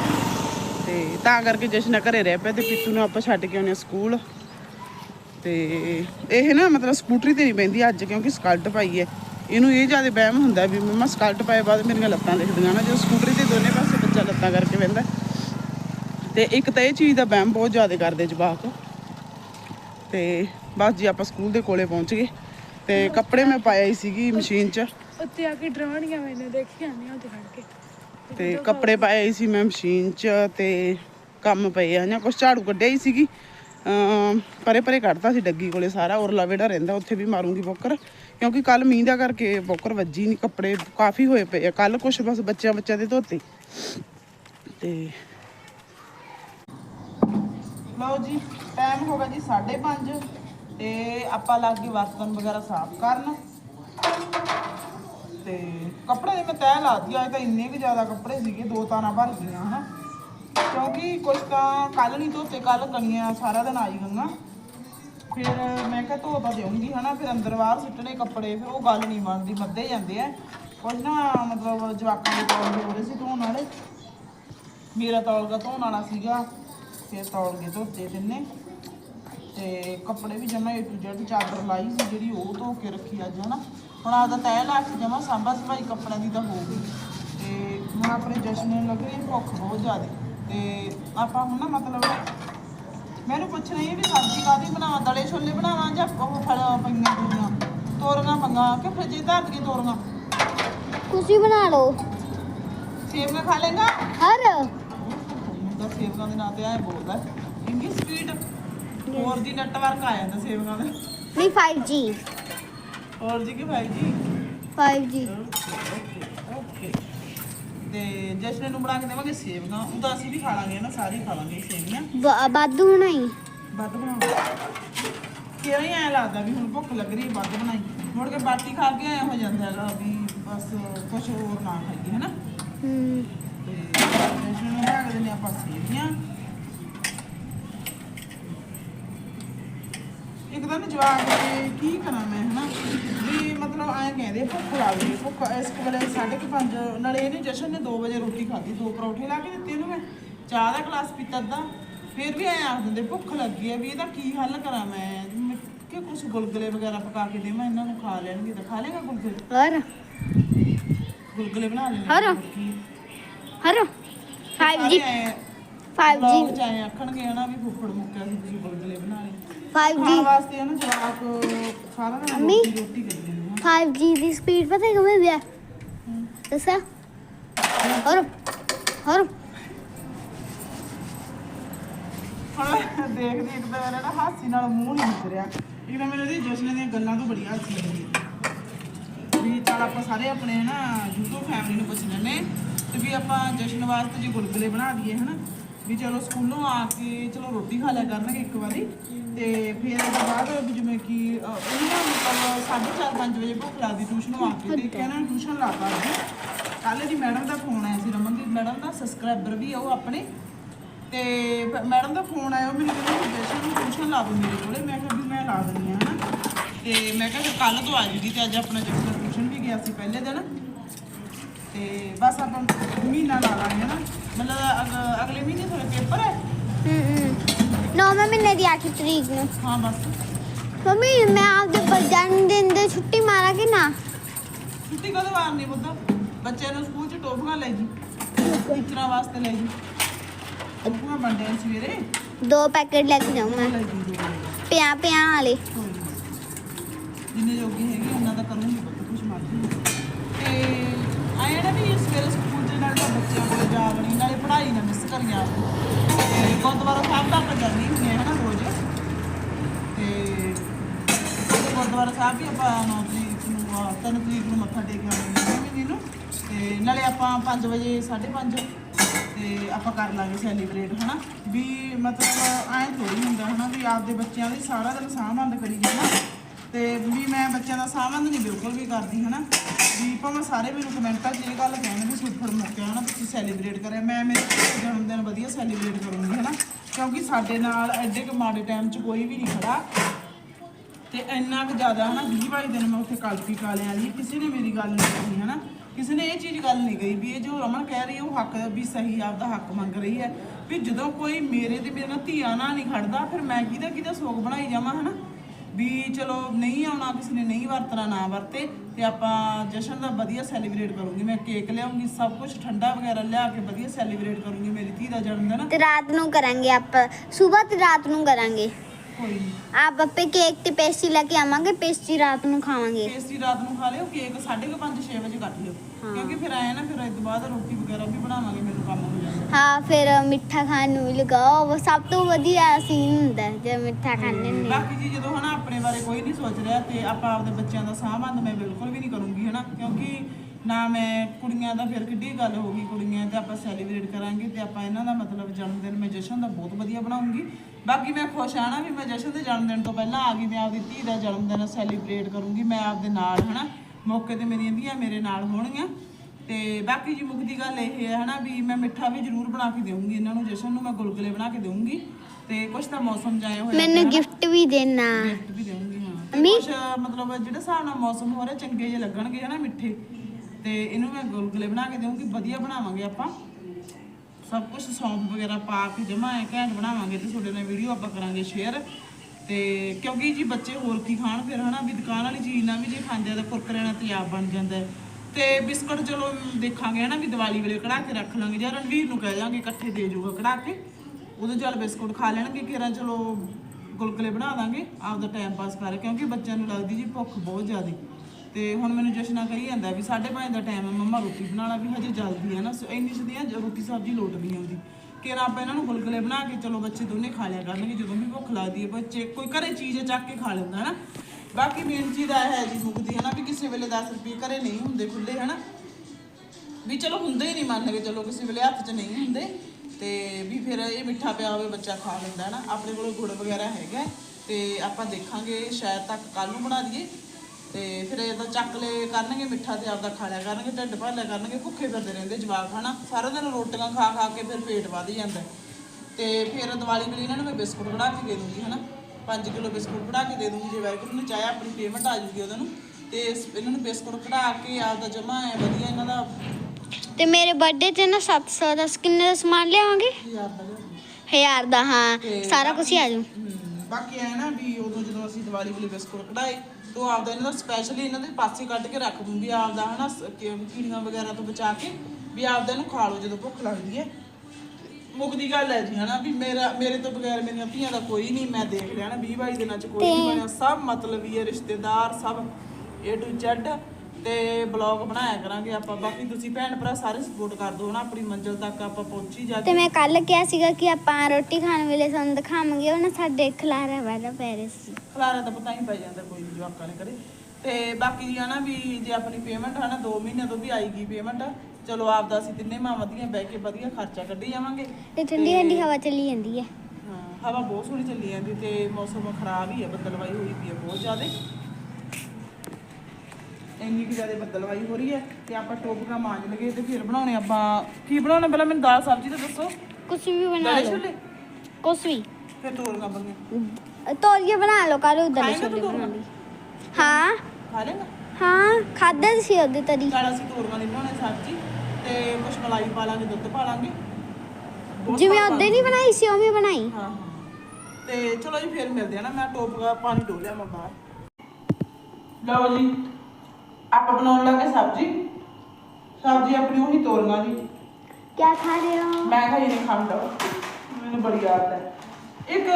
ਤੇ ਤਾਂ ਕਰਕੇ ਜਸ਼ਨ ਘਰੇ ਰਹਿ ਪਿਆ ਤੇ ਪਿੱਤੂ ਨੂੰ ਆਪਾਂ ਛੱਡ ਕੇ ਆਉਣੇ ਆ ਸਕੂਲ। ਤੇ ਇਹ ਨਾ ਮਤਲਬ ਸਕੂਟਰੀ ਤੇ ਨਹੀਂ ਬੈਂਦੀ ਅੱਜ, ਕਿਉਂਕਿ ਸਕਲਟ ਪਾਈ ਹੈ। ਇਹਨੂੰ ਇਹ ਜ਼ਿਆਦਾ ਵਹਿਮ ਹੁੰਦਾ ਵੀ ਮੰਮਾ ਸਕਲਟ ਪਾਏ ਬਾਅਦ ਮੇਰੀਆਂ ਲੱਤਾਂ ਦਿਖਦੀਆਂ ਨਾ, ਜਦੋਂ ਸਕੂਟਰੀ ਤੇ ਦੋਨੇ ਪਾਸੇ ਬੱਚਾ ਲੱਤਾਂ ਕਰਕੇ ਬਹਿੰਦਾ ਤੇ ਇੱਕ ਤਾਂ ਇਹ ਚੀਜ਼ ਦਾ ਵਹਿਮ ਬਹੁਤ ਜ਼ਿਆਦਾ ਕਰਦੇ ਜਵਾਕ। ਤੇ ਬਸ ਜੀ ਆਪਾਂ ਸਕੂਲ ਦੇ ਕੋਲੇ ਪਹੁੰਚ ਗਏ। ਤੇ ਕੱਪੜੇ ਮੈਂ ਪਾਇਆ ਹੀ ਸੀਗੀ ਮਸ਼ੀਨ 'ਚ। ਉੱਤੇ ਆ ਕੇ ਡਰਾਉਣੀਆਂ ਮੈਨੂੰ ਦੇਖੀ ਜਾਂਦੀਆਂ ਉੱਤੇ ਖੜ ਕੇ। ਤੇ ਕੱਪੜੇ ਪਾਏ ਹੀ ਸੀ ਮੈਂ ਮਸ਼ੀਨ 'ਚ ਤੇ ਕੰਮ ਪਏ ਆ। ਜਾਂ ਕੁਛ ਝਾੜੂ ਕੱਢਿਆ ਹੀ ਸੀਗੀ। ਪਰੇ ਪਰੇ ਕੱਢਤਾ ਸੀ ਡੱਗੀ ਕੋਲੇ ਸਾਰਾ ਔਰਲਾ ਵੇੜਾ ਰਹਿੰਦਾ ਉੱਥੇ ਵੀ ਮਾਰੂੰਗੀ ਬੋਕਰ। ਕਿਉਂਕਿ ਕੱਲ ਮੀਂਹ ਦਾ ਕਰਕੇ ਬੋਕਰ ਵੱਜੀ ਨਹੀਂ ਕੱਪੜੇ ਕਾਫੀ ਹੋਏ ਪਏ ਆ। ਕੱਲ ਕੁਛ ਬਸ ਬੱਚਿਆਂ ਬੱਚਿਆਂ ਦੇ ਧੋਤੇ। ਤੇ ਲਓ ਜੀ ਟਾਈਮ ਹੋ ਗਿਆ ਜੀ 5:30 ਤੇ ਆਪਾਂ ਲੱਗ ਗਏ ਬਰਤਨ ਵਗੈਰਾ ਸਾਫ਼ ਕਰਨ। ਤੇ ਕੱਪੜੇ ਦੇ ਮੈਂ ਤੈਅ ਲਾ ਅੱਜ ਤਾਂ ਇੰਨੇ ਵੀ ਜ਼ਿਆਦਾ ਕੱਪੜੇ ਸੀਗੇ, ਦੋ ਤਾਰਾਂ ਭਰ ਗਈਆਂ, ਹਨਾ। ਕਿਉਂਕਿ ਕੁਝ ਤਾਂ ਕੱਲ ਨਹੀਂ ਧੋਤੇ ਕੱਲ ਕਣੀਆਂ ਸਾਰਾ ਦਿਨ ਆਈ ਗੰਗਾ ਫਿਰ ਮੈਂ ਕਿਹਾ ਧੋ ਤਾਂ ਦੇਵਾਂਗੀ ਹਨਾ। ਫਿਰ ਅੰਦਰ ਬਾਹਰ ਸੁੱਟਣੇ ਕੱਪੜੇ, ਫਿਰ ਉਹ ਗੱਲ ਨਹੀਂ ਬਣਦੀ, ਮੱਦੇ ਜਾਂਦੇ ਆ। ਕੁਝ ਨਾ, ਮਤਲਬ ਜਵਾਕਾਂ ਦੇ ਤੌਲ ਹੋ ਰਹੇ ਸੀ ਧੋਣ ਵਾਲੇ। ਮੇਰਾ ਤੌਲਗਾ ਧੋਣ ਵਾਲਾ ਸੀਗਾ, ਫਿਰ ਤੌਲ ਕੇ ਧੋਤੇ ਤਿੰਨੇ। ਤੇ ਕੱਪੜੇ ਵੀ ਜਮਾ ਏ ਟੂ ਜ਼ੈਡ ਚਾਦਰ ਲਾਈ ਸੀ ਜਿਹੜੀ ਉਹ ਧੋ ਕੇ ਰੱਖੀ ਅੱਜ ਹਨਾ? ਹੁਣ ਆਦਾ ਤੈ ਲਾ ਕੇ ਜਮਾ ਸਾਂਭਾ ਸਫ਼ਾਈ ਕੱਪੜਿਆਂ ਦੀ ਤਾਂ ਹੋ ਗਈ। ਤੇ ਹੁਣ ਆਪਣੇ ਜਸ਼ਨ ਨੂੰ ਲੱਗ ਰਹੀ ਭੁੱਖ ਬਹੁਤ ਜ਼ਿਆਦਾ। ਤੇ ਆਪਾਂ ਹੁਣ ਨਾ ਮਤਲਬ ਮੈਨੂੰ ਪੁੱਛਣਾ ਇਹ ਵੀ ਸਬਜ਼ੀ ਕਾਦੀ ਬਣਾਵਾਂ ਦਲੇ ਛੋਲੇ ਬਣਾਵਾਂ ਜਾਂ ਉਹ ਫਲ ਪਈਆਂ ਪਈਆਂ? ਤੋਰੀਆਂ ਮੰਗਾ ਕਿ ਫਿਰ ਜੇ ਧਰ ਕੇ ਤੋਰੀਆਂ? ਤੁਸੀਂ ਬਣਾ ਲਓ। ਸੇਬ ਨਾ ਖਾ ਲੇਗਾ? ਹਰ। ਦਾ ਸੇਬ ਦਾ ਦੇ ਨਾਂ ਤੇ ਆਏ ਬੋਲਦਾ। ਇੰਗੀ ਸਵੀਟ 4G ਨੈਟਵਰਕ ਆਇਆ ਤਾਂ ਸੇਵਾਂ ਦਾ। ਨਹੀਂ 5G 4G ਕਿ 5G 5G ਓਕੇ ਤੇ ਜਸ਼ਨ ਨੂੰ ਬਣਾ ਕੇ ਦੇਵਾਂਗੇ ਸੇਵਾਂ ਉਹ ਤਾਂ ਅਸੀਂ ਵੀ ਖਾ ਲਾਂਗੇ ਨਾ ਸਾਰੀ ਖਾ ਲਾਂਗੇ ਸੇਵੀਆਂ। ਵਾਧੂ ਹੋਣਾ ਹੀ ਵੱਧ ਬਣਾਉਣਾ ਕਿਹੜਾ ਹੀ ਐ ਲੱਗਦਾ ਵੀ ਹੁਣ ਭੁੱਖ ਲੱਗ ਰਹੀ ਵੱਧ ਬਣਾਈ। ਮੁੜ ਕੇ ਬਾਕੀ ਖਾ ਕੇ ਐ ਹੋ ਜਾਂਦਾ ਹੈਗਾ ਵੀ ਬਸ ਕੁਝ ਹੋਰ ਨਾ ਖਾਈਏ ਹਨਾ? ਹੂੰ। ਤੇ ਜਸ਼ਨ ਨੂੰ ਬਣਾ ਕੇ ਦਿੰਦੇ ਆਪਾਂ ਸੇਵੀਆਂ। ਇੱਕ ਤਾਂ ਨਾ ਜਵਾਬ ਦੇ ਕੀ ਕਰਾਂ ਮੈਂ ਹਨਾ? ਵੀ ਮਤਲਬ ਐਂ ਕਹਿੰਦੇ ਭੁੱਖ ਲੱਗ ਗਈ ਭੁੱਖ ਇਸ ਵੇਲੇ 5:30 ਨਾਲੇ ਇਹਨੇ ਜਸ਼ਨ ਨੇ 2 ਵਜੇ ਰੋਟੀ ਖਾਧੀ ਦੋ ਪਰੌਠੇ ਲਾ ਕੇ ਦਿੱਤੇ ਇਹਨੂੰ ਮੈਂ ਚਾਹ ਦਾ ਗਲਾਸ ਪੀਤਾ ਅੱਧਾ ਫਿਰ ਵੀ ਐਂ ਆਖ ਦਿੰਦੇ ਭੁੱਖ ਲੱਗੀ ਹੈ ਵੀ ਇਹਦਾ ਕੀ ਹੱਲ ਕਰਾਂ ਮੈਂ? ਮੈਂ ਕਿ ਕੁਝ ਗੁਲਗੁਲੇ ਵਗੈਰਾ ਪਕਾ ਕੇ ਦੇਵਾਂ ਇਹਨਾਂ ਨੂੰ ਖਾ ਲੈਣਗੇ ਤਾਂ ਖਾ ਲੇਗਾ ਗੁਲਗੁਲੇ? ਹਰ। ਗੁਲਗੁਲੇ ਬਣਾ ਲੈਣੇ ਹਰ। ਹਰ 5G 5G ਲੋਕ ਚਾਹੇ ਆਖਣਗੇ ਹਨਾ ਵੀ ਫੁੱਫੜ ਮੁੱਕਿਆ ਸੀ ਤੁਸੀਂ ਗੁਲਗੁਲੇ ਬਣਾ ਲਏ। 5G ਖਾਣ ਵਾਸਤੇ ਨਾ ਜਵਾਕ ਸਾਰਾ ਦਿਨ ਮੰਮੀ? ਰੋਟੀ ਰੋਟੀ ਕਰੀ ਜਾਂਦੇ ਆ 5G ਦੀ ਸਪੀਡ ਪਤਾ ਕਿਵੇਂ ਵੀ ਹੈ। ਦੱਸਾਂ? ਹਰ ਹਰ। ਹੁਣ ਦੇਖ ਦੇਖ ਤਾਂ ਮੇਰਾ ਨਾ ਹਾਸੀ ਨਾਲ ਮੂੰਹ ਨਹੀਂ ਨਿਕਰਿਆ ਇੱਕ ਤਾਂ ਮੈਨੂੰ ਇਹਦੀ ਜਸ਼ਨ ਦੀਆਂ ਗੱਲਾਂ ਤੋਂ ਬੜੀ ਹਾਸੀ ਆਉਂਦੀ ਹੈ ਵੀ ਚੱਲ ਆਪਾਂ ਸਾਰੇ ਆਪਣੇ ਨਾ YouTube ਫੈਮਿਲੀ ਨੂੰ ਪੁੱਛ ਲੈਣੇ ਤੇ ਵੀ ਆਪਾਂ ਜਸ਼ਨ ਵਾਸਤੇ ਜੇ ਗੁਲਗੁਲੇ ਬਣਾ ਦਈਏ ਹਨਾ। ਵੀ ਚਲੋ ਸਕੂਲੋਂ ਆ ਕੇ ਚਲੋ ਰੋਟੀ ਖਾ ਲਿਆ ਕਰਨਗੇ ਇੱਕ ਵਾਰੀ। ਤੇ ਫਿਰ ਉਹਦੇ ਬਾਅਦ ਵੀ ਜਿਵੇਂ ਕਿ ਅਹ, ਉਹਨੂੰ ਨਾ ਮਤਲਬ ਸਾਢੇ ਚਾਰ 5 ਵਜੇ ਭੁੱਖ ਲੱਗਦੀ ਟਿਊਸ਼ਨ ਆ ਕੇ। ਤੇ ਕਹਿੰਦਾ ਟਿਊਸ਼ਨ ਲਾ ਦਾਂਗੇ ਕੱਲ੍ਹ ਦੀ ਮੈਡਮ ਦਾ ਫੋਨ ਆਇਆ ਸੀ ਰਮਨਦੀਪ ਮੈਡਮ ਦਾ ਸਬਸਕ੍ਰਾਈਬਰ ਵੀ ਆ ਉਹ ਆਪਣੇ। ਤੇ ਮੈਡਮ ਦਾ ਫੋਨ ਆਇਆ ਉਹ ਮੈਨੂੰ ਕਹਿੰਦੇ ਜਸ਼ਨ ਨੂੰ ਟਿਊਸ਼ਨ ਲਾ ਦੋ ਮੇਰੇ ਕੋਲੇ। ਮੈਂ ਕਿਹਾ ਵੀ ਮੈਂ ਲਾ ਦਿੰਦੀ ਹਾਂ ਹਨਾ। ਤੇ ਮੈਂ ਕਿਹਾ ਫਿਰ ਕੱਲ ਤੋਂ ਆ ਜੂਗੀ ਤੇ ਅੱਜ ਆਪਣਾ ਜਸ਼ਨ ਟਿਊਸ਼ਨ ਵੀ ਗਿਆ ਸੀ ਪਹਿਲੇ ਦਿਨ। ਤੇ ਬਸ ਆਪਾਂ ਮਹੀਨਾ ਲਾ ਲਾਂਗੇ ਹਨਾ। ਮਤਲਬ ਅਗ- ਅਗਲੇ ਮਹੀਨੇ ਤੁਹਾਡੇ ਪੇਪਰ ਹੈ? ਹੂੰ ਹੂੰ ਨੌਵੇਂ ਮਹੀਨੇ ਦੀ 8 ਤਰੀਕ ਨੂੰ। ਹਾਂ ਬਸ। ਮੰਮੀ ਮੈਂ ਆਪਦੇ ਜਨਮ ਦਿਨ ਦੇ ਛੁੱਟੀ ਮਾਰਾਂ ਕਿ ਨਾ? ਛੁੱਟੀ ਕਦੋਂ ਮਾਰਨੀ ਪੁੱਤ? ਬੱਚਿਆਂ ਨੂੰ ਸਕੂਲ ਚ ਟੋਫੀਆਂ ਲੈ ਜੀ। ਟੀਚਰਾਂ ਵਾਸਤੇ ਲੈ ਜੀ। ਟੋਫੀਆਂ ਵੰਡੇ ਸਵੇਰੇ। ਦੋ ਪੈਕੇਟ ਲੈ ਕੇ ਜਾਉਂ ਮੈਂ। ਲੈ ਜੀ ਦੋ ਲੈ ਜੀ। ਪਿਆ ਪਿਆ ਵਾਲੇ। ਕੋਈ ਨੀ। ਜਿੰਨੇ ਜੋਗੀ ਹੈਗੇ ਜਾ ਵੜੀ ਨਾਲੇ ਪੜ੍ਹਾਈ ਨਾ ਮਿਸ ਕਰੀਆਂ। ਤੇ ਗੁਰਦੁਆਰਾ ਸਾਹਿਬ ਤੱਕ ਜਾਂਦੀ ਹੁੰਦੀ ਹੈ ਨਾ ਰੋਜ਼। ਤੇ ਗੁਰਦੁਆਰਾ ਸਾਹਿਬ ਵੀ ਆਪਾਂ ਨੌ ਤਰੀਕ ਨੂੰ ਤਿੰਨ ਤਰੀਕ ਨੂੰ ਮੱਥਾ ਟੇਕ ਆਵਾਂਗੇ ਮਹੀਨੇ ਨੂੰ। ਤੇ ਨਾਲੇ ਆਪਾਂ 5 ਵਜੇ 5:30 ਤੇ ਆਪਾਂ ਕਰ ਲਾਂਗੇ ਸੈਲੀਬ੍ਰੇਟ ਹਨਾ। ਵੀ ਮਤਲਬ ਐਂ ਥੋੜੀ ਹੁੰਦਾ ਹਨਾ ਵੀ ਆਪਦੇ ਬੱਚਿਆਂ ਲਈ ਸਾਰਾ ਦਿਨ ਸਾਂਭੰਦ ਕਰੀ ਜਾਣਾ ਤੇ ਵੀ ਮੈਂ ਬੱਚਿਆਂ ਦਾ ਸਾਂਭੰਦ ਨਹੀਂ ਬਿਲਕੁਲ ਵੀ ਕਰਦੀ ਹਨਾ। ਵੀ ਭਾਵੇਂ ਸਾਰੇ ਮੈਨੂੰ ਕਮੈਂਟਾਂ 'ਚ ਇਹ ਗੱਲ ਕਹਿਣ ਵੀ ਸੁੱਫੜ ਮੁੱਕਿਆ ਹਨਾ ਤੁਸੀਂ ਸੈਲੀਬ੍ਰੇਟ ਕਰਿਆ। ਮੈਂ ਮੇਰੇ ਜਨਮ ਦਿਨ ਵਧੀਆ ਸੈਲੀਬ੍ਰੇਟ ਕਰੂੰਗੀ, ਹਨਾ? ਕਿਉਂਕਿ ਸਾਡੇ ਨਾਲ ਐਡੇ ਕੁ ਮਾੜੇ ਟਾਈਮ 'ਚ ਕੋਈ ਵੀ ਨਹੀਂ ਖੜਾ। ਤੇ ਇੰਨਾ ਕੁ ਜ਼ਿਆਦਾ, ਹਨਾ 20 22 ਦਿਨ ਮੈਂ ਉੱਥੇ ਕਲਪੀ ਕਾਲਿਆਂ ਦੀ ਕਿਸੇ ਨੇ ਮੇਰੀ ਗੱਲ ਨਹੀਂ ਕਹੀ ਹਨਾ? ਕਿਸੇ ਨੇ ਇਹ ਚੀਜ਼ ਗੱਲ ਨਹੀਂ ਕਹੀ ਵੀ ਇਹ ਜੋ ਰਮਨ ਕਹਿ ਰਹੀ ਹੈ, ਉਹ ਹੱਕ ਵੀ ਸਹੀ, ਆਪਦਾ ਹੱਕ ਮੰਗ ਰਹੀ ਹੈ। ਵੀ ਜਦੋਂ ਕੋਈ ਮੇਰੇ ਤੇ ਮੇਰੇ ਨਾਲ ਧੀਆ ਨਾਲ ਨਹੀਂ ਖੜਦਾ, ਫਿਰ ਮੈਂ ਕਿਹਦਾ ਕਿਹਦਾ ਸੋਗ ਬਣਾਈ ਜਾਵਾਂ, ਹਨਾ? ਵੀ ਚਲੋ ਨਹੀਂ ਆਉਣਾ ਕਿਸੇ ਨੇ ਨਹੀਂ ਵਰਤਣਾ ਨਾ ਵਰਤੇ ਤੇ ਆਪਾਂ ਜਸ਼ਨ ਦਾ ਵਧੀਆ ਸੈਲੀਬ੍ਰੇਟ ਕਰੂੰਗੀ। ਮੈਂ ਕੇਕ ਲਿਆਉਂਗੀ ਸਭ ਕੁਝ ਠੰਡਾ ਵਗੈਰਾ ਲਿਆ ਕੇ ਵਧੀਆ ਸੈਲੀਬ੍ਰੇਟ ਕਰੂੰਗੀ ਮੇਰੀ ਧੀ ਦਾ ਜਨਮ ਦਿਨ। ਤੇ ਰਾਤ ਨੂੰ ਕਰਾਂਗੇ ਆਪਾਂ ਸਵੇਰ ਤੇ ਰਾਤ ਨੂੰ ਕਰਾਂਗੇ। ਕੋਈ ਨਹੀਂ ਆਪ ਆਪੇ ਕੇਕ ਤੇ ਪੇਸਟਰੀ ਲੈ ਕੇ ਆਵਾਂਗੇ ਪੇਸਟਰੀ ਰਾਤ ਨੂੰ ਖਾਵਾਂਗੇ। ਪੇਸਟਰੀ ਰਾਤ ਨੂੰ ਖਾ ਲਿਓ ਕੇਕ 5:30 6 ਵਜੇ ਕੱਟ ਲਿਓ। ਕਿਉਂਕਿ ਫਿਰ ਆਇਆ ਨਾ ਫਿਰ ਇਸ ਤੋਂ ਬਾਅਦ ਰੋਟੀ ਵਗੈਰਾ ਵੀ ਬਣਾਵਾਂਗੇ ਮੈਨੂੰ ਕੰਮ ਹੋ ਫਿਰ ਮਿੱਠਾ ਖਾਣ ਨੂੰ ਲਗਾਓ। ਉਹ ਸਭ ਤੋਂ ਵਧੀਆ ਸੀਨ ਹੁੰਦਾ ਹੈ ਜੇ ਮਿੱਠਾ ਖਾਣੇ ਨੇ ਬਾਕੀ ਜੀ ਜਦੋਂ ਹਨਾ ਆਪਣੇ ਬਾਰੇ ਕੋਈ ਨਹੀਂ ਸੋਚ ਰਿਹਾ ਤੇ ਆਪਾਂ ਆਪਦੇ ਬੱਚਿਆਂ ਦਾ ਸਾਂਭੰਦ ਮੈਂ ਬਿਲਕੁਲ ਵੀ ਨਹੀਂ ਕਰੂੰਗੀ ਹਨਾ। ਕਿਉਂਕਿ ਨਾ ਮੈਂ ਕੁੜੀਆਂ ਦਾ ਫਿਰ ਕਿੱਡੀ ਗੱਲ ਹੋ ਗਈ ਕੁੜੀਆਂ ਤੇ ਆਪਾਂ ਸੈਲੀਬ੍ਰੇਟ ਕਰਾਂਗੇ ਤੇ ਆਪਾਂ ਇਹਨਾਂ ਦਾ ਮਤਲਬ ਜਨਮ ਦਿਨ ਮੈਂ ਜਸ਼ਨ ਦਾ ਬਹੁਤ ਵਧੀਆ ਬਣਾਉਂਗੀ। ਬਾਕੀ ਮੈਂ ਖੁਸ਼ ਆ ਨਾ ਵੀ ਮੈਂ ਜਸ਼ਨ ਦੇ ਜਨਮ ਦਿਨ ਤੋਂ ਪਹਿਲਾਂ ਆ ਗਈ ਮੈਂ ਆਪਦੀ ਧੀ ਦਾ ਜਨਮ ਦਿਨ ਸੈਲੀਬ੍ਰੇਟ ਕਰੂੰਗੀ ਮੈਂ ਆਪਦੇ ਨਾਲ ਹਨਾ। ਮੌਕੇ ਤੇ ਮੇਰੀਆਂ ਧੀਆਂ ਮੇਰੇ ਨਾਲ ਹੋਣਗੀਆਂ। ਤੇ ਬਾਕੀ ਜੀ ਮੁੱਖ ਦੀ ਗੱਲ ਇਹ ਹੈ ਹਨਾ ਵੀ ਮੈਂ ਮਿੱਠਾ ਵੀ ਜ਼ਰੂਰ ਬਣਾ ਕੇ ਦੇਵਾਂਗੀ ਇਹਨਾਂ ਨੂੰ ਜਸ਼ਨ ਨੂੰ ਮੈਂ ਗੁਲਗੁਲੇ ਬਣਾ ਕੇ ਦੇਵਾਂਗੀ ਤੇ ਕੁਛ ਤਾਂ ਮੌਸਮ ਜਾਇਆ ਹੋਇਆ ਮੈਨੂੰ ਗਿਫਟ ਵੀ ਦੇਣਾ। ਗਿਫਟ ਵੀ ਦੇਵਾਂਗੀ ਹਾਂ। ਤੇ ਮਤਲਬ ਜਿਹੜੇ ਹਿਸਾਬ ਨਾਲ ਮੌਸਮ ਹੋ ਰਿਹਾ ਚੰਗੇ ਜਿਹੇ ਲੱਗਣਗੇ ਹਨਾ ਮਿੱਠੇ। ਤੇ ਇਹਨੂੰ ਮੈਂ ਗੁਲਗੁਲੇ ਬਣਾ ਕੇ ਦੇਵਾਂਗੀ ਵਧੀਆ ਬਣਾਵਾਂਗੇ ਆਪਾਂ। ਸਭ ਕੁਝ ਸੌਂਫ ਵਗੈਰਾ ਪਾ ਕੇ ਜਮਾ ਐ ਘੈਂਟ ਬਣਾਵਾਂਗੇ ਤੇ ਤੁਹਾਡੇ ਨਾਲ ਵੀਡੀਓ ਆਪਾਂ ਕਰਾਂਗੇ ਸ਼ੇਅਰ ਤੇ ਕਿਉਂਕਿ ਜੀ ਬੱਚੇ ਹੋਰ ਕੀ ਖਾਣ ਫਿਰ ਹਨਾ ਵੀ ਦੁਕਾਨ ਵਾਲੀ ਚੀਜ਼ ਨਾ ਵੀ ਜੇ ਖਾਂਦੇ ਆ ਤਾਂ ਕੁਰਕਰੇ ਨਾਲ ਤੇਜ਼ਾਬ ਬਣ ਜਾਂਦਾ। ਹੈ। ਤੇ ਬਿਸਕੁਟ ਚਲੋ ਦੇਖਾਂਗੇ ਹਨਾ ਵੀ ਦੀਵਾਲੀ ਵੇਲੇ ਕਢਾ ਕੇ ਰੱਖ ਲਾਂਗੇ ਜਾਂ ਰਣਵੀਰ ਨੂੰ ਕਹਿ ਜਾਾਂਗੇ ਇਕੱਠੇ ਦੇ ਜਾਊਗਾ ਕਢਾ ਕੇ। ਉਹਦੇ ਚੱਲ ਬਿਸਕੁਟ ਖਾ ਲੈਣਗੇ, ਕਿਰਾਂ ਚਲੋ ਗੁਲਗੁਲੇ ਬਣਾ ਦਾਂਗੇ, ਆਪਦਾ ਟਾਈਮ ਪਾਸ ਕਰ, ਕਿਉਂਕਿ ਬੱਚਿਆਂ ਨੂੰ ਲੱਗਦੀ ਜੀ ਭੁੱਖ ਬਹੁਤ ਜ਼ਿਆਦੀ। ਤੇ ਹੁਣ ਮੈਨੂੰ ਜਸ਼ਨਾ ਕਹੀ ਜਾਂਦਾ ਵੀ 5:30 ਦਾ ਟਾਈਮ ਹੈ ਮੰਮਾ ਰੋਟੀ ਬਣਾਉਣਾ ਵੀ ਹਜੇ ਜਲਦੀ ਹੈ ਨਾ, ਸੋ ਇੰਨੀ ਸਦੀਆਂ ਰੋਟੀ ਸਬਜ਼ੀ ਲੋਟ ਨਹੀਂ ਆਉਂਦੀ। ਕਿਰਾਂ ਆਪਾਂ ਇਹਨਾਂ ਨੂੰ ਗੁਲਗੁਲੇ ਬਣਾ ਕੇ ਚਲੋ ਬੱਚੇ ਦੋਨੇ ਖਾ ਲਿਆ ਕਰਨਗੇ, ਜਦੋਂ ਵੀ ਭੁੱਖ ਲੱਗਦੀ ਹੈ ਬੱਚੇ, ਕੋਈ ਘਰੇ ਚੀਜ਼ ਚੱਕ ਕੇ ਖਾ ਲੈਂਦਾ ਹੈ ਨਾ ਬਾਕੀ ਮੇਨ ਚੀਜ਼ ਆ ਹੈ ਜੀ ਮੁਕਦੀ ਹੈ ਨਾ ਵੀ ਕਿਸੇ ਵੇਲੇ 10 ਰੁਪਏ ਘਰੇ ਨਹੀਂ ਹੁੰਦੇ ਖੁੱਲੇ ਹੈ ਨਾ? ਵੀ ਚਲੋ ਹੁੰਦੇ ਹੀ ਨਹੀਂ ਮੰਨ ਲਗੇ ਚਲੋ ਕਿਸੇ ਵੇਲੇ ਹੱਥ 'ਚ ਨਹੀਂ ਹੁੰਦੇ ਤੇ ਵੀ ਫਿਰ ਇਹ ਮਿੱਠਾ ਪਿਆ ਹੋਵੇ ਬੱਚਾ ਖਾ ਲੈਂਦਾ ਹੈ ਨਾ? ਆਪਣੇ ਕੋਲ ਗੁੜ ਵਗੈਰਾ ਹੈਗਾ ਹੈ, ਤੇ ਆਪਾਂ ਦੇਖਾਂਗੇ ਸ਼ਾਇਦ ਤੱਕ ਕੱਲ ਨੂੰ ਬਣਾ ਲਈਏ ਤੇ ਫਿਰ ਇਹਦਾ ਚੱਕ ਲੈ ਕਰਨਗੇ ਮਿੱਠਾ ਤੇ ਆਪਦਾ ਖਾ ਲਿਆ ਕਰਨਗੇ ਢਿੱਡ ਭਰ ਲਿਆ ਕਰਨਗੇ ਭੁੱਖੇ ਫਿਰਦੇ ਰਹਿੰਦੇ ਜਵਾਕ ਹਨਾ ਸਾਰਾ ਦਿਨ ਰੋਟੀਆਂ ਖਾ ਖਾ ਕੇ ਫਿਰ ਪੇਟ ਵੱਧ ਜਾਂਦਾ। ਹੈ। ਤੇ ਫਿਰ ਦੀਵਾਲੀ ਵੇਲੇ ਇਹਨਾਂ ਨੂੰ ਮੈਂ ਬਿਸਕੁਟ ਬਣਾ ਕੇ ਦੇ ਦੂੰਗੀ ਹਨਾ 5 ਕਿਲੋ ਬਿਸਕੁਟ ਬਣਾ ਕੇ ਦੇ ਦੂੰਗੀ ਜੇ ਵਾਹਿਗੁਰੂ ਨੇ ਚਾਹਿਆ ਆਪਣੀ ਪੇਮੈਂਟ ਆ ਜੂਗੀ ਉਹਨਾਂ ਨੂੰ। ਤੇ ਇਹਨਾਂ ਨੂੰ ਬਿਸਕੁਟ ਕਢਾ ਕੇ ਆਪਦਾ ਜਮਾ ਹੈ ਵਧੀਆ ਇਹਨਾਂ ਦਾ। ਤੇ ਮੇਰੇ ਬਰਥਡੇ ਤੇ ਨਾ 700 ਦਾ ਕਿੰਨੇ ਦਾ ਸਮਾਨ ਲਿਆਵਾਂਗੇ? ਹਜ਼ਾਰ ਦਾ ਲਿਆਉਂਗੀ 1000 ਦਾ ਹਾਂ। ਸਾਰਾ ਕੁਝ ਹੀ ਆ ਹਮ, ਬਾਕੀ ਐ ਨਾ ਵੀ ਉਦੋਂ ਜਦੋਂ ਅਸੀਂ ਦੀਵਾਲੀ ਵੇਲੇ ਬਿਸਕੁਟ ਕਢਾਏ ਤੋਂ ਆਪਦਾ ਇਹਨਾਂ ਦਾ ਸਪੈਸ਼ਲੀ ਇਹਨਾਂ ਦੇ ਪਾਸੇ ਕੱਢ ਕੇ ਰੱਖ ਦੂੰ ਵੀ ਆਪਦਾ ਹਨਾ ਕੀੜੀਆਂ ਵਗੈਰਾ ਤੋਂ ਬਚਾ ਕੇ ਵੀ ਆਪਦਾ ਇਹਨੂੰ ਖਾ ਲਓ ਜਦੋਂ ਭੁੱਖ ਲੱਗਦੀ ਹੈ ਮੁੱਕਦੀ ਗੱਲ ਹੈ ਜੀ ਹਨਾ ਵੀ ਮੇਰਾ ਮੇਰੇ ਤੋਂ ਬਗੈਰ ਮੇਰੀਆਂ ਧੀਆਂ ਦਾ ਕੋਈ ਨਹੀਂ ਮੈਂ ਦੇਖ ਲਿਆ ਨਾ 20 22 ਦਿਨਾਂ ਚ ਕੋਈ ਨਹੀਂ ਬਣਿਆ। ਸਭ ਮਤਲਬੀ ਹੈ ਰਿਸ਼ਤੇਦਾਰ ਸਭ A to Z ਤੇ ਬਲੌਗ ਬਣਾਇਆ ਕਰਾਂਗੇ ਆਪਾਂ। ਬਾਕੀ ਤੁਸੀਂ ਭੈਣ ਭਰਾ ਸਾਰੇ ਸਪੋਰਟ ਕਰ ਦਿਓ ਨਾ ਆਪਣੀ ਮੰਜ਼ਿਲ ਤੱਕ ਆਪਾਂ ਪਹੁੰਚੀ ਜਾ ਤੇ ਮੈਂ ਕੱਲ ਕਿਹਾ ਸੀਗਾ ਕਿ ਆਪਾਂ ਰੋਟੀ ਖਾਣ ਵੇਲੇ ਤੁਹਾਨੂੰ ਦਿਖਾਵਾਂਗੇ ਉਹ ਨਾ ਸਾਡੇ ਖਲਾਰਾ ਵਾਲਾ ਪੈਰਿਸ ਸੀ। ਖਲਾਰਾ ਤਾਂ ਪਤਾ ਹੀ ਪੈ ਜਾਂਦਾ ਕੋਈ ਵੀ ਜਵਾਕਾਂ ਨੇ ਕਰੇ। ਤੇ ਬਾਕੀ ਜੀ ਆ ਨਾ ਵੀ ਜੇ ਆਪਣੀ ਪੇਮੈਂਟ ਹੈ ਨਾ 2 ਮਹੀਨਿਆਂ ਤੋਂ ਵੀ ਆਏਗੀ ਪੇਮੈਂਟ ਚਲੋ ਆਪਦਾ ਅਸੀਂ ਤਿੰਨੇ ਮਾਂ ਵਧੀਆਂ ਬਹਿ ਕੇ ਵਧੀਆ ਖਰਚਾ ਕੱਢੀ ਜਾਵਾਂਗੇ। ਤੇ ਠੰਡੀ ਠੰਡੀ ਹਵਾ ਚੱਲੀ ਜਾਂਦੀ ਹੈ। ਹਾਂ ਹਵਾ ਬਹੁਤ ਸੋਹਣੀ ਚੱਲੀ ਜਾਂਦੀ ਤੇ ਮੌਸਮ ਖਰਾਬ ਹੀ ਹੈ ਬੱਦਲਵਾਈ ਹੋਈ ਪਈ ਹੈ ਬਹੁਤ ਜ਼ਿਆਦਾ। ਇੰਨੀ ਕਿ ਜ਼ਿਆਦਾ ਬੱਦਲਵਾਈ ਹੋ ਰਹੀ ਹੈ ਤੇ ਆਪਾਂ ਟੋਪਕਾ ਮਾਂਜ ਲਗੇ ਤੇ ਫਿਰ ਬਣਾਉਣੇ ਆਪਾਂ। ਕੀ ਬਣਾਉਣਾ ਪਹਿਲਾਂ ਮੈਨੂੰ ਦਾਲ ਸਬਜ਼ੀ ਤਾਂ ਦੱਸੋ। ਕੁਝ ਵੀ ਬਣਾ ਲਓ। ਕੁਝ ਵੀ। ਫਿਰ ਤੋਰ ਕਾਂਗੇ ਤੋਰੀਏ ਬਣਾ ਲਓ ਕੱਲ ਉਧਰ ਛੋਲੇ ਤੂੰ ਬਣਾ ਲਈ। ਹਾਂ। ਖਾ ਲੇਗਾ? ਹਾਂ ਖਾਦੇ ਸੀ ਉਹਦੇ ਤਰੀ। ਨਾਲ ਅਸੀਂ ਤੋਰੀਆਂ ਦੀ ਬਣਾਉਣੇ ਸਬਜ਼ੀ। ਤੇ ਕੁਛ ਮਲਾਈ ਪਾ ਲਾਂਗੇ ਦੁੱਧ ਪਾ ਲਾਂਗੇ ਜਿਵੇਂ ਉਹਦੇ ਨਹੀਂ ਬਣਾਈ ਸੀ ਉਵੇਂ ਬਣਾਈ। ਹਾਂ ਹਾਂ। ਤੇ ਚਲੋ ਜੀ ਫੇਰ ਮਿਲਦੇ ਆ ਨਾ ਮੈਂ ਟੋਪਗਾ ਪਾਣੀ ਡੋਲਿਆ ਮੈਂ ਬਾਹਰ। ਲਓ ਜੀ ਆਪਾਂ ਬਣਾਉਣ ਲੱਗੇ ਸਬਜ਼ੀ। ਸਬਜ਼ੀ ਆਪਣੀ ਉਹੀ ਤੋਰੀਆਂ ਜੀ। ਕੀ ਖਾ ਰਹੇ ਹੋ? ਮੈਂ ਖਾਈ ਨਹੀਂ ਖਾਂਦਾ ਮੈਨੂੰ ਬੜੀ ਆਦਤ ਹੈ। ਇੱਕ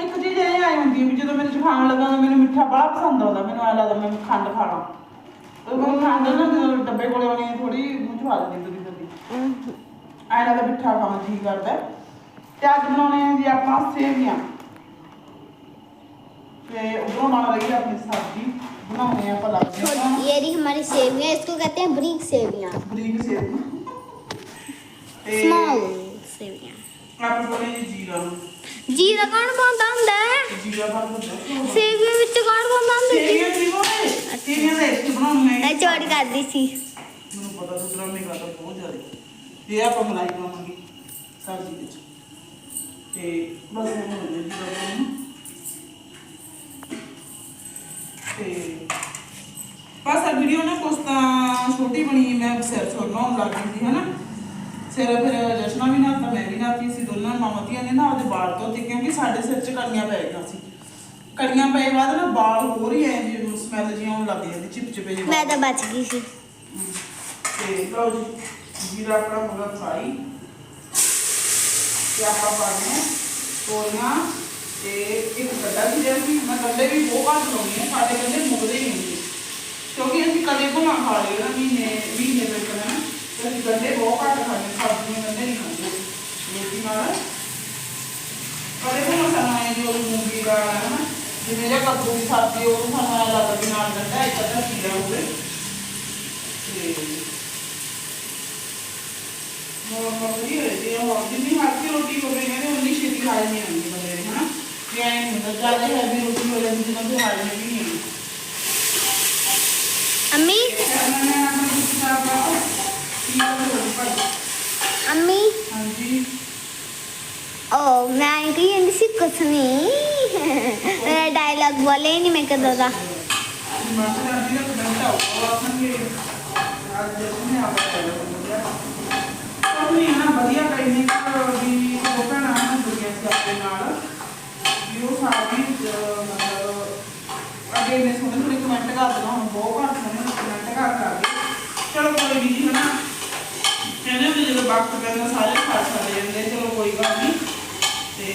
ਇੱਕ ਚੀਜ਼ ਇਹ ਆਈ ਹੁੰਦੀ ਹੈ ਵੀ ਜਦੋਂ ਮੈਨੂੰ ਖਾਣ ਲੱਗਾ ਤਾਂ ਮੈਨੂੰ ਮਿੱਠਾ ਬੜਾ ਪਸੰਦ ਆਉਂਦਾ। ਮੈਨੂੰ ਆ ਲੱਗਦਾ ਮੈਂ ਖੰਡ ਖਾਣਾ ਉਹ ਮੈਂ ਖਾਂਦਾ ਨਾ ਜਦੋਂ ਡੱਬੇ ਕੋਲੇ ਆਉਣੀ ਥੋੜੀ ਮੂੰਹ ਚ ਆ ਜਾਂਦੀ ਦੁੱਧ ਦੁੱਧ ਐ ਲੱਗਦਾ ਮਿੱਠਾ ਖਾਣਾ ਜੀ ਕਰਦਾ ਹੈ। ਤੇ ਅੱਜ ਬਣਾਉਣੇ ਆ ਜੀ ਆਪਾਂ ਸੇਵੀਆਂ ਤੇ ਉਧਰੋਂ ਬਣ ਰਹੀ ਹੈ ਆਪਣੀ ਸਬਜ਼ੀ ਬਣਾਉਣੇ ਆਪਾਂ ਲੱਗਦੇ ਆ ये रही हमारी सेवियां इसको कहते हैं ब्रिक सेवियां ਬਰੀਕ ਸੇਵ ਤੇ स्मॉल सेवियां ਆਪਾਂ ਕੋਲੇ ਜੀ ਜੀਰਾ ਜੀਰਾ ਕੌਣ ਪਾਉਂਦਾ ਹੁੰਦਾ ਹੈ? ਜੀਰਾ ਪਾਉਂਦਾ ਸੇਵੀਆਂ ਵਿੱਚ ਕੌਣ ਪਾਉਂਦਾ ਹੁੰਦਾ ਸੇਵੀਆਂ ਨਹੀਂ ਪਾਉਂਦੇ ਸੇਵੀਆਂ ਦਾ ਇਸ ਬਣਾਉਣ ਮੈਂ ਚੋੜ ਕਰਦੀ ਸੀ। ਮੈਨੂੰ ਪਤਾ ਤੂੰ ਡਰਾਮੇ ਕਰਦਾ ਬਹੁਤ ਜ਼ਿਆਦਾ ਤੇ ਆਪਾਂ ਮਲਾਈ ਪਾਵਾਂਗੇ ਸਬਜ਼ੀ ਵਿੱਚ। ਤੇ ਬਸ ਇਹ ਹੋ ਗਿਆ ਜੀਰਾ ਪਾਉਣਾ ਤੇ ਬਸ ਆ ਵੀਡੀਓ ਨਾ ਕੁਛ ਛੋਟੀ ਬਣੀ ਮੈਂ ਸਿਰ ਸੁਣਾਉਣ ਲੱਗ ਗਈ ਸੀ ਹਨਾ? ਸਿਰ ਫਿਰ ਜਸ਼ਨਾ ਵੀ ਨਹਾਤਾ ਮੈਂ ਵੀ ਨਹਾਤੀ ਸੀ ਦੋਨਾਂ ਮਾਵਾਂ ਧੀਆਂ ਨੇ ਨਾ ਉਹਦੇ ਵਾਲ ਧੋਤੇ ਕਿਉਂਕਿ ਸਾਡੇ ਸਿਰ 'ਚ ਕੜੀਆਂ ਪੈ ਗਈਆਂ ਸੀ। ਕੜੀਆਂ ਪਏ ਬਾਅਦ ਨਾ ਵਾਲ ਹੀ ਐ ਜੀ ਸਮੈਲ ਜਿਹੀ ਆਉਣ ਲੱਗ ਜਾਂਦੀ ਚਿਪਚਿਪੇ ਜਿਹੇ ਮੈਂ। ਤਾਂ ਬਚ ਗਈ ਸੀ। ਤੇ ਲਓ ਜੀ ਜੀਰਾ ਆਪਣਾ ਹੋ ਗਿਆ ਫਰਾਈ ਤੇ ਆਪਾਂ ਪਾਣੇ ਤੋਰੀਆਂ ਤੇ ਇੱਕ ਗੱਡਾ ਵੀ ਜਿਹੜਾ ਸੀ ਮੈਂ ਗੱਡੇ ਵੀ ਬਹੁਤ ਘੱਟ ਲਾਉਣੀ ਆ ਸਾਡੇ ਗੱਡੇ ਮੁੱਕਦੇ ਹੀ ਹੁੰਦੇ ਕਿਉਂਕਿ ਅਸੀਂ ਕਦੇ ਭੁਨਾ ਖਾ ਲਏ ਨਾ ਮਹੀਨੇ ਮਹੀਨੇ ਵਿੱਚ ਨਾ ਤੇ ਅਸੀਂ ਗੱਡੇ ਬਹੁਤ ਘੱਟ ਖਾਂਦੇ ਸਬਜ਼ੀਆਂ ਗੱਡੇ ਨਹੀਂ ਖਾਂਦੇ ਰੋਟੀ ਨਾਲ ਕਦੇ ਭੁਨਾ ਖਾਣਾ ਜੋ ਮੂੰਗੀ ਦਾ ਹੈ ਨਾ ਜਿਵੇਂ ਜਾਂ ਕੱਦੂ ਦੀ ਸਬਜ਼ੀ ਉਹ ਸਾਨੂੰ ਐਂ ਲੱਗਦਾ ਵੀ ਨਾਲ ਗੱਡਾ ਇੱਕ ਅੱਧਾ ਕੀੜਾ ਹੋਵੇ ਤੇ ਮੋਰ ਮੋਰੀ ਹੈ ਤੇ ਉਹ ਜਿੰਨੀ ਹੱਥੀ ਰੋਟੀ ਹੋਵੇ ਕਹਿੰਦੇ ਉਨੀ ਛੇਤੀ ਹਾਜ਼ਮ ਨਹੀਂ ਆਉਂਦੀ ਬੰਦੇ ਦੀ ਹਨਾ ਤੇ ਐਂ ਨਹੀਂ ਹੁੰਦਾ ਜ਼ਿਆਦਾ ਹੈਵੀ ਰੋਟੀ ਹੋ ਜਾਂਦੀ ਜਿੰਨਾ ਤੇ ਹਾਜ਼ਮ ਵੀ ਨਹੀਂ ਆਉਂਦੀ ਅੰਮੀ ਮੈਂ ਆਪਣਾ ਕੁਝ ਕਰਦਾ ਕੀ ਹੋਵੇ ਭਾਈ ਅੰਮੀ ਹਾਂਜੀ ਓ ਮੈਂ ਕਹੀ ਜਾਂਦੀ ਸੀ ਕੁਛ ਨਹੀਂ ਮੇਰਾ ਡਾਇਲੌਗ ਬੋਲੇ ਹੀ ਨਹੀਂ ਮੈਂ ਕਦੋਂ ਦਾ ਮਾਸਟਰ ਜੀ ਦਾ ਕਮੈਂਟ ਆਉਗਾ ਆਖਣਗੇ ਅੱਜ ਜਸਨੇ ਆ ਗਿਆ ਉਹ ਨਹੀਂ ਨਾ ਵਧੀਆ ਕਈ ਵੀ ਉਹ ਭੈਣਾਂ ਨੂੰ ਜੁੜੀਆਂ ਸੀ ਆਪਣੇ ਨਾਲ ਵੀ ਉਹ ਸਾਡੀ ਅਹ, ਮਤਲਬ ਅੱਗੇ ਨੇ ਸੋਹਣੇ ਸੋਹਣੇ ਕਮੈਂਟ ਕਰ ਦੇਣਾ ਹੁਣ ਬਹੁਤ ਘੱਟ ਸੋਹਣੇ ਕਮੈਂਟ ਕਰ ਕਰਦੇ ਚਲੋ ਕੋਈ ਨਹੀਂ ਜੀ ਹਨਾ ਕਹਿੰਦੇ ਹੁੰਦੇ ਜਦੋਂ ਵਕਤ ਪੈਂਦਾ ਸਾਰੇ ਖਾ ਸਕਦੇ ਜਾਂਦੇ ਚਲੋ ਕੋਈ ਗੱਲ ਨਹੀਂ ਤੇ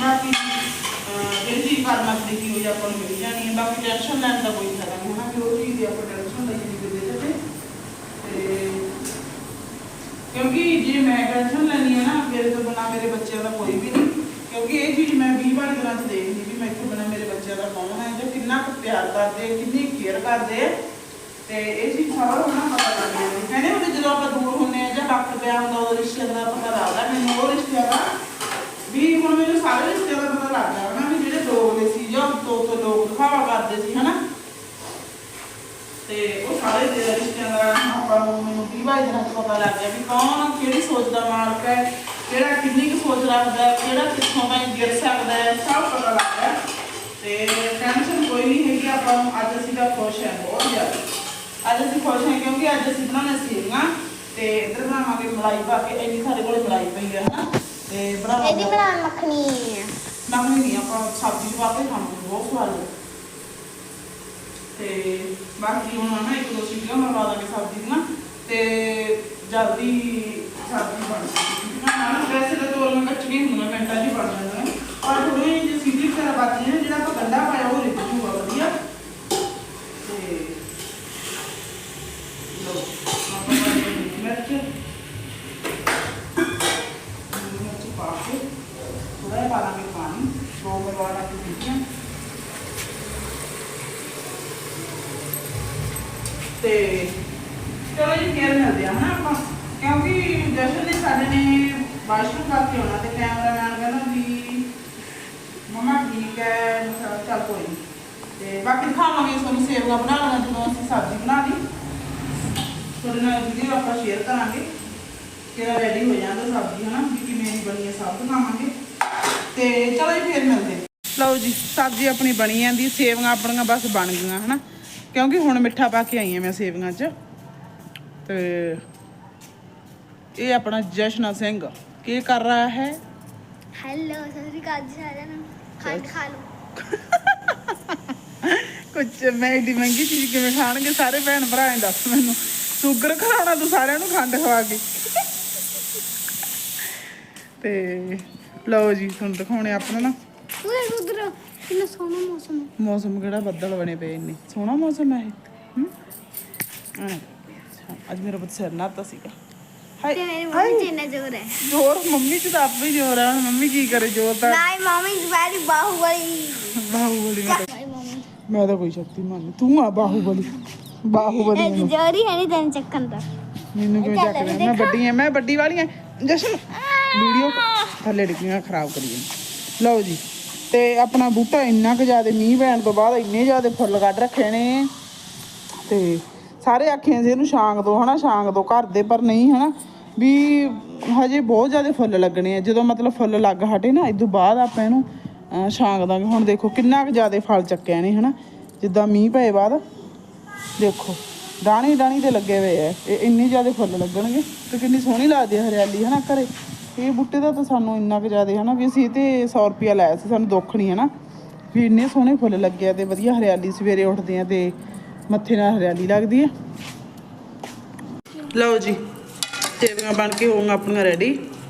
ਬਾਕੀ ਅਹ, ਜਿਹੜੀ ਚੀਜ਼ ਕਰਨਾ ਚਾਹੀਦੀ ਹੋਈ ਆਪਾਂ ਨੂੰ ਮਿਲ ਜਾਣੀ ਹੈ ਬਾਕੀ ਟੈਨਸ਼ਨ ਲੈਣ ਦਾ ਕੋਈ ਫਾਇਦਾ ਨਹੀਂ। ਹੈ ਕਿ ਉਹ ਚੀਜ਼ ਦੀ ਆਪਾਂ ਟੈਨਸ਼ਨ ਲਈ ਨਹੀਂ ਕਿਤੇ ਤੇ ਤੇ ਕਿਉਂਕਿ ਜੇ ਮੈਂ ਟੈਨਸ਼ਨ ਲੈਣੀ ਹੈ ਨਾ ਮੇਰੇ ਤੋਂ ਬਿਨਾ ਮੇਰੇ ਬੱਚਿਆਂ ਦਾ ਕੋਈ ਵੀ ਨਹੀਂ। ਕਿਉਂਕਿ ਇਹ ਚੀਜ਼ ਮੈਂ 20 ਵਾਰ ਦਿਨਾਂ ਚ ਦੇਖਦੀ ਵੀ ਮੈਂ ਬਿਨਾ ਮੇਰੇ ਬੱਚਿਆਂ ਦਾ ਕੌਣ ਹੈ ਜਾਂ ਕਿੰਨਾ ਕੁ ਪਿਆਰ ਕਰਦੇ ਕਿੰਨੀ ਕੇਅਰ ਕਰਦੇ ਆ। ਤੇ ਇਹ ਚੀਜ਼ ਸਾਰਾ ਉਹਨਾਂ ਪਤਾ ਲੱਗ ਜਾਂਦਾ। ਕਹਿੰਦੇ ਹੁੰਦੇ ਜਦੋਂ ਆਪਾਂ ਦੂਰ ਹੁੰਨੇ ਆ ਜਾਂ ਵਕਤ ਪਿਆ ਹੁੰਦਾ ਉਹ ਰਿਸ਼ਤਿਆਂ ਦਾ ਪਤਾ ਲੱਗਦਾ, ਮੈਨੂੰ ਉਹ ਰਿਸ਼ਤਿਆਂ ਦਾ ਵੀ ਹੁਣ ਮੈਨੂੰ ਸਾਰੇ ਰਿਸ਼ਤਿਆਂ ਦਾ ਪਤਾ ਲੱਗ ਗਿਆ ਵੀ ਜਿਹੜੇ ਦੋਗਲੇ ਸੀ ਜਾਂ ਤੋਂ ਤੋਂ ਲੋਕ ਦਿਖਾਵਾ ਕਰਦੇ ਸੀ, ਹਨਾ? ਤੇ ਉਹ ਸਾਰੇ ਦੇ ਰਿਸ਼ਤਿਆਂ ਦਾ ਆਪਾਂ ਨੂੰ ਮੈਨੂੰ ਵੀਹ ਬਾਈ ਦਿਨਾਂ 'ਚ ਪਤਾ ਲੱਗ ਗਿਆ ਵੀ ਕੌਣ, ਕਿਹੜੀ ਸੋਚ ਦਾ ਮਾਲਕ ਹੈ, ਕਿਹੜਾ ਕਿੰਨੀ ਕੁ ਸੋਚ ਰੱਖਦਾ ਹੈ, ਕਿਹੜਾ ਕਿੱਥੋਂ ਤਾਈਂ ਗਿਰ ਸਕਦਾ ਹੈ, ਸਭ ਪਤਾ ਲੱਗ ਗਿਆ। ਤੇ ਟੈਨਸ਼ਨ ਕੋਈ ਨਹੀਂ ਹੈਗੀ, ਆਪਾਂ ਨੂੰ ਅੱਜ ਅਸੀਂ ਤਾਂ ਖੁਸ਼ ਹਾਂ, ਬਹੁਤ ਜ਼ਿਆਦਾ। ਅੱਜ ਅਸੀਂ ਖੁਸ਼ ਹਾਂ ਕਿਉਂਕਿ ਅੱਜ ਅਸੀਂ ਬਣਾਉਣੇ ਸੇਵੀਆਂ ਤੇ ਇੱਧਰ ਬਣਾਵਾਂਗੇ ਮਲਾਈ ਪਾ ਕੇ ਇੰਨੀ ਸਾਡੇ ਕੋਲ ਮਲਾਈ ਪਈ ਹੈ ਹਨਾ? ਤੇ ਇਹਦੀ ਬਣਾਵਾਂਗੇ ਬਣਾ ਮੱਖਣੀ ਨਵੀਂ ਨਹੀਂ ਆਪਾਂ ਸਬਜ਼ੀ ਚ ਪਾ ਕੇ ਖਾਵਾਂਗੇ ਬਹੁਤ ਸਵਾਦ ਹੈ ਤੇ ਬਾਕੀ ਹੁਣ ਨਾ ਇੱਕ ਦੋ ਸੀਟੀਆਂ ਮਰਵਾ ਦਾਂਗੇ ਸਬਜ਼ੀ ਦੀਆਂ ਤੇ ਜਲਦੀ ਸਬਜ਼ੀ ਬਣ ਜੂਗੀ ਨਾ ਨਾ ਵੈਸੇ ਤਾਂ ਤੋਰੀਆਂ ਕੱਚੀਆਂ ਹੁੰਦੀਆਂ ਮਿੰਟਾਂ 'ਚ ਹੀ ਬਣ ਜਾਂਦੀਆਂ। ਪਰ ਥੋੜੀ ਜਿਹੀ ਸੀਟੀ ਵਗੈਰਾ ਬਾਕੀ ਨੇ ਜਿਹੜਾ ਆਪਾਂ ਪਾਇਆ ਉਹ ਰਿੱਝ ਜੂਗਾ ਵਧੀਆ ਤੇ ਲੋ ਆਪਾਂ ਪਾਣੀ ਮਿਰਚ ਮਿਰਚ ਪਾ ਕੇ ਥੋੜਾ ਜਿਹਾ ਪਾ ਲਾਂਗੇ ਪਾਣੀ ਦੋ ਮਰਵਾੜਾ ਕੇ ਦਿੱਤੀਆਂ ਤੇ ਚਲੋ ਜੀ ਫੇਰ ਮਿਲਦੇ ਆ ਹਨਾ ਆਪਾਂ ਕਿਉਂਕਿ ਜਸ਼ਨ ਨੇ ਸਾਡੇ ਨੇ ਵਾਸ਼ਰੂਮ ਕਰਕੇ ਆਉਣਾ ਤੇ ਕੈਮਰਾਮੈਨ ਕਹਿੰਦਾ ਵੀ ਮਮਾ ਠੀਕ ਹੈ ਮੈਂ ਕਿਹਾ ਚੱਲ ਕੋਈ ਨੀ। ਤੇ ਬਾਕੀ ਦਿਖਾਵਾਂਗੇ ਤੁਹਾਨੂੰ ਸੇਵੀਆਂ ਬਣਾ ਲੈਣਾ ਜਦੋਂ ਅਸੀਂ ਸਬਜ਼ੀ ਬਣਾ ਲਈ ਤੁਹਾਡੇ ਨਾਲ ਵੀਡੀਓ ਆਪਾਂ ਸ਼ੇਅਰ ਕਰਾਂਗੇ ਕਿਹੜਾ ਰੈਡੀ ਹੋ ਜਾਂਦਾ ਸਬਜ਼ੀ ਹਨਾ ਵੀ ਕਿਵੇਂ ਦੀ ਬਣੀ ਹੈ ਸਭ ਦਿਖਾਵਾਂਗੇ ਤੇ ਚਲੋ ਜੀ ਫੇਰ ਮਿਲਦੇ ਹਾਂ। ਲਓ ਜੀ ਸਬਜ਼ੀ ਆਪਣੀ ਬਣੀ ਜਾਂਦੀ ਸੇਵੀਆਂ ਆਪਣੀਆਂ ਬਸ ਬਣ ਗਈਆਂ ਹਨਾ? ਕਿਉਂਕਿ ਹੁਣ ਮਿੱਠਾ ਪਾ ਕੇ ਆਈ ਹਾਂ ਮੈਂ ਸੇਵੀਆਂ 'ਚ। ਤੇ ਇਹ ਆਪਣਾ ਜਸ਼ਨ ਸਿੰਘ ਕੀ ਕਰ ਰਿਹਾ ਹੈ? ਹੈਲੋ ਸਤਿ ਸ਼੍ਰੀ ਅਕਾਲ ਜੀ ਸਾਰਿਆਂ ਨੂੰ। ਖੰਡ ਖਾ ਲਓ। ਕੁਝ ਮੈਂ ਏਡੀ ਮਹਿੰਗੀ ਚੀਜ਼ ਕਿਵੇਂ ਖਾਣਗੇ? ਸਾਰੇ ਭੈਣ ਭਰਾ ਐਂ ਦੱਸ ਮੈਨੂੰ। ਸ਼ੂਗਰ ਖਰਾਉਣਾ ਤੂੰ ਸਾਰਿਆਂ ਨੂੰ ਖੰਡ ਖਵਾ ਕੇ। ਤੇ ਲਓ ਜੀ ਤੁਹਾਨੂੰ ਦਿਖਾਉਣੇ ਆਪਣਾ ਨਾ। ਉਰੇ ਉਧਰ ਕਿੰਨਾ ਸੋਹਣਾ ਮੌਸਮ ਹੈ। ਮੌਸਮ ਕਿਹੜਾ ਬੱਦਲ ਬਣੇ ਪਏ ਇੰਨੇ। ਸੋਹਣਾ ਮੌਸਮ ਹੈ ਇਹ। ਹੂੰ? ਅੱਜ ਮੇਰਾ ਬੱਚਾ ਸਿਰ ਨਾਤਾ ਸੀਗਾ। ਹਾਏ ਤੇ ਮੇਰੀ ਹਾਏ। ਮੰਮੀ ਜਿੰਨਾ ਜ਼ੋਰ ਹੈ। ਜ਼ੋਰ ਮੰਮੀ ਚ ਤਾਂ ਆਪੇ ਹੀ ਜ਼ੋਰ ਆ। ਹੁਣ ਮੰਮੀ ਕੀ ਕਰੇ ਜ਼ੋਰ ਤਾਂ my mummy very Baahubali. Baahubali ਮੈਂ ਮੰਮੀ। ਮੈਂ ਤਾਂ ਕੋਈ ਸ਼ਕਤੀਮਾਨ ਨਹੀਂ ਤੂੰ ਆ ਬਾਹੂਬਲੀ। ਬਾਹੂਬਲੀ ਇਹ ਮੈਨੂੰ। ਜੋਰੀ ਹੈ ਨਹੀਂ ਤੈਨੂੰ ਚੱਕਣ ਦਾ। ਮੈਨੂੰ ਕਿਵੇਂ ਚੱਕ ਲਿਆ? ਮੈਂ ਵੱਡੀ ਐ ਮੈਂ ਵੱਡੀ ਵਾਲੀ ਐ ਜਸ਼ਨ ਵੀਡੀਓ ਥੱਲੇ ਡਿੱਗੀਆਂ ਖਰਾਬ ਕਰੀ ਜਾਂਦੀ। ਲਓ ਜੀ। ਤੇ ਆਪਣਾ ਬੂਟਾ ਇੰਨਾ ਕੁ ਜ਼ਿਆਦਾ ਮੀਂਹ ਪੈਣ ਤੋਂ ਬਾਅਦ ਇੰਨੇ ਜ਼ਿਆਦਾ ਫੁੱਲ ਕੱਢ ਰੱਖੇ ਨੇ। ਤੇ ਸਾਰੇ ਆਖਿਆ ਸੀ ਇਹਨੂੰ ਛਾਂਗ ਦੋ ਹਨਾ ਛਾਂਗ ਦੋ ਘਰ ਦੇ ਪਰ ਨਹੀਂ ਹਨਾ। ਵੀ ਹਜੇ ਬਹੁਤ ਜ਼ਿਆਦਾ ਫੁੱਲ ਲੱਗਣੇ ਆ। ਜਦੋਂ ਮਤਲਬ ਫੁੱਲ ਲੱਗ ਹਟੇ ਨਾ ਇਦੋਂ ਬਾਅਦ ਆਪਾਂ ਇਹਨੂੰ ਅਹ, ਛਾਂਗ ਦਾਂਗੇ। ਹੁਣ ਦੇਖੋ ਕਿੰਨਾ ਕੁ ਜ਼ਿਆਦਾ ਫਲ ਚੱਕਿਆ ਨੇ ਹਨਾ। ਜਿੱਦਾਂ ਮੀਂਹ ਪਏ ਬਾਅਦ ਦੇਖੋ ਡਾਣੀ ਡਾਣੀ ਤੇ ਲੱਗੇ ਹੋਏ ਆ। ਇਹ ਇੰਨੇ ਜ਼ਿਆਦਾ ਫੁੱਲ ਲੱਗਣਗੇ। ਤੇ ਕਿੰਨੀ ਸੋਹਣੀ ਲੱਗਦੀ ਹੈ ਹਰਿਆਲੀ ਹਨਾ ਘਰੇ। ਇਹ ਬੂਟੇ ਦਾ ਤਾਂ ਸਾਨੂੰ ਇੰਨਾ ਕੁ ਜ਼ਿਆਦਾ ਹਨਾ ਵੀ ਅਸੀਂ ਇਹ ਤੇ 100 ਰੁਪਿਆ ਲਾਇਆ ਸੀ ਸਾਨੂੰ ਦੁੱਖ ਨਹੀਂ ਹਨਾ। ਵੀ ਇੰਨੇ ਸੋਹਣੇ ਫੁੱਲ ਲੱਗੇ ਆ ਤੇ ਵਧੀਆ ਹਰਿਆਲੀ ਸਵੇਰੇ ਉੱਠਦੇ ਆ ਤੇ ਮੱਥੇ ਨਾਲ ਹਰਿਆਲੀ ਲੱਗਦੀ ਆ। ਲਓ ਜੀ ਸੇਵੀਆਂ ਬਣ ਕੇ ਹੋਣ ਆਪਣੀਆਂ ਰੈਡੀ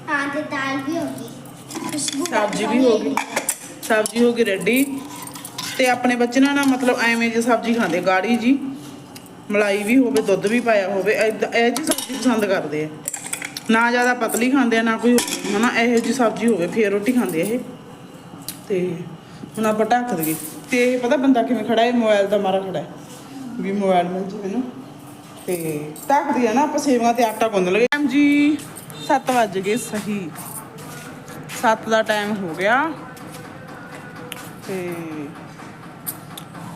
ਹਾਂ ਤੇ ਦਾਲ ਵੀ ਹੋ ਗਈ। ਸਬਜ਼ੀ ਵੀ ਹੋ ਗਈ। ਸਬਜ਼ੀ ਹੋ ਗਈ ਰੈਡੀ ਤੇ ਆਪਣੇ ਬੱਚੇ ਨਾ ਨਾ ਮਤਲਬ ਐਵੇਂ ਜਿਹੀ ਸਬਜ਼ੀ ਖਾਂਦੇ ਗਾੜੀ ਜੀ। ਮਲਾਈ ਵੀ ਹੋਵੇ ਦੁੱਧ ਵੀ ਪਾਇਆ ਹੋਵੇ ਇਹ ਜੀ ਸਬਜ਼ੀ ਪਸੰਦ ਕਰਦੇ ਆ। ਨਾ ਜ਼ਿਆਦਾ ਪਤਲੀ ਖਾਂਦੇ ਆ, ਨਾ ਕੋਈ ਹਨਾ, ਇਹੋ ਜੀ ਸਬਜ਼ੀ ਹੋਵੇ, ਫੇਰ ਰੋਟੀ ਖਾਂਦੇ ਆ ਇਹ। ਤੇ ਹੁਣ ਆਪਾਂ ਢੱਕ ਦਈਏ। ਤੇ ਪਤਾ ਬੰਦਾ ਕਿਵੇਂ ਖੜਾ ਹੈ? ਮੋਬਾਈਲ ਦਾ ਮਾਰਾ ਖੜਾ ਹੈ। ਵੀ ਮੋਬਾਈਲ ਮਿਲ ਜੇ ਮੈਨੂੰ ਤੇ ਢੱਕ ਦਈਏ ਨਾ, ਆਪਾਂ ਸੇਵੀਆਂ ਤੇ ਆਟਾ ਗੁੰਨ ਲਗੇ ਟਾਈਮ ਜੀ 7 ਵੱਜ ਗਏ ਸਹੀ। 7 ਦਾ ਟਾਈਮ ਹੋ ਗਿਆ। ਤੇ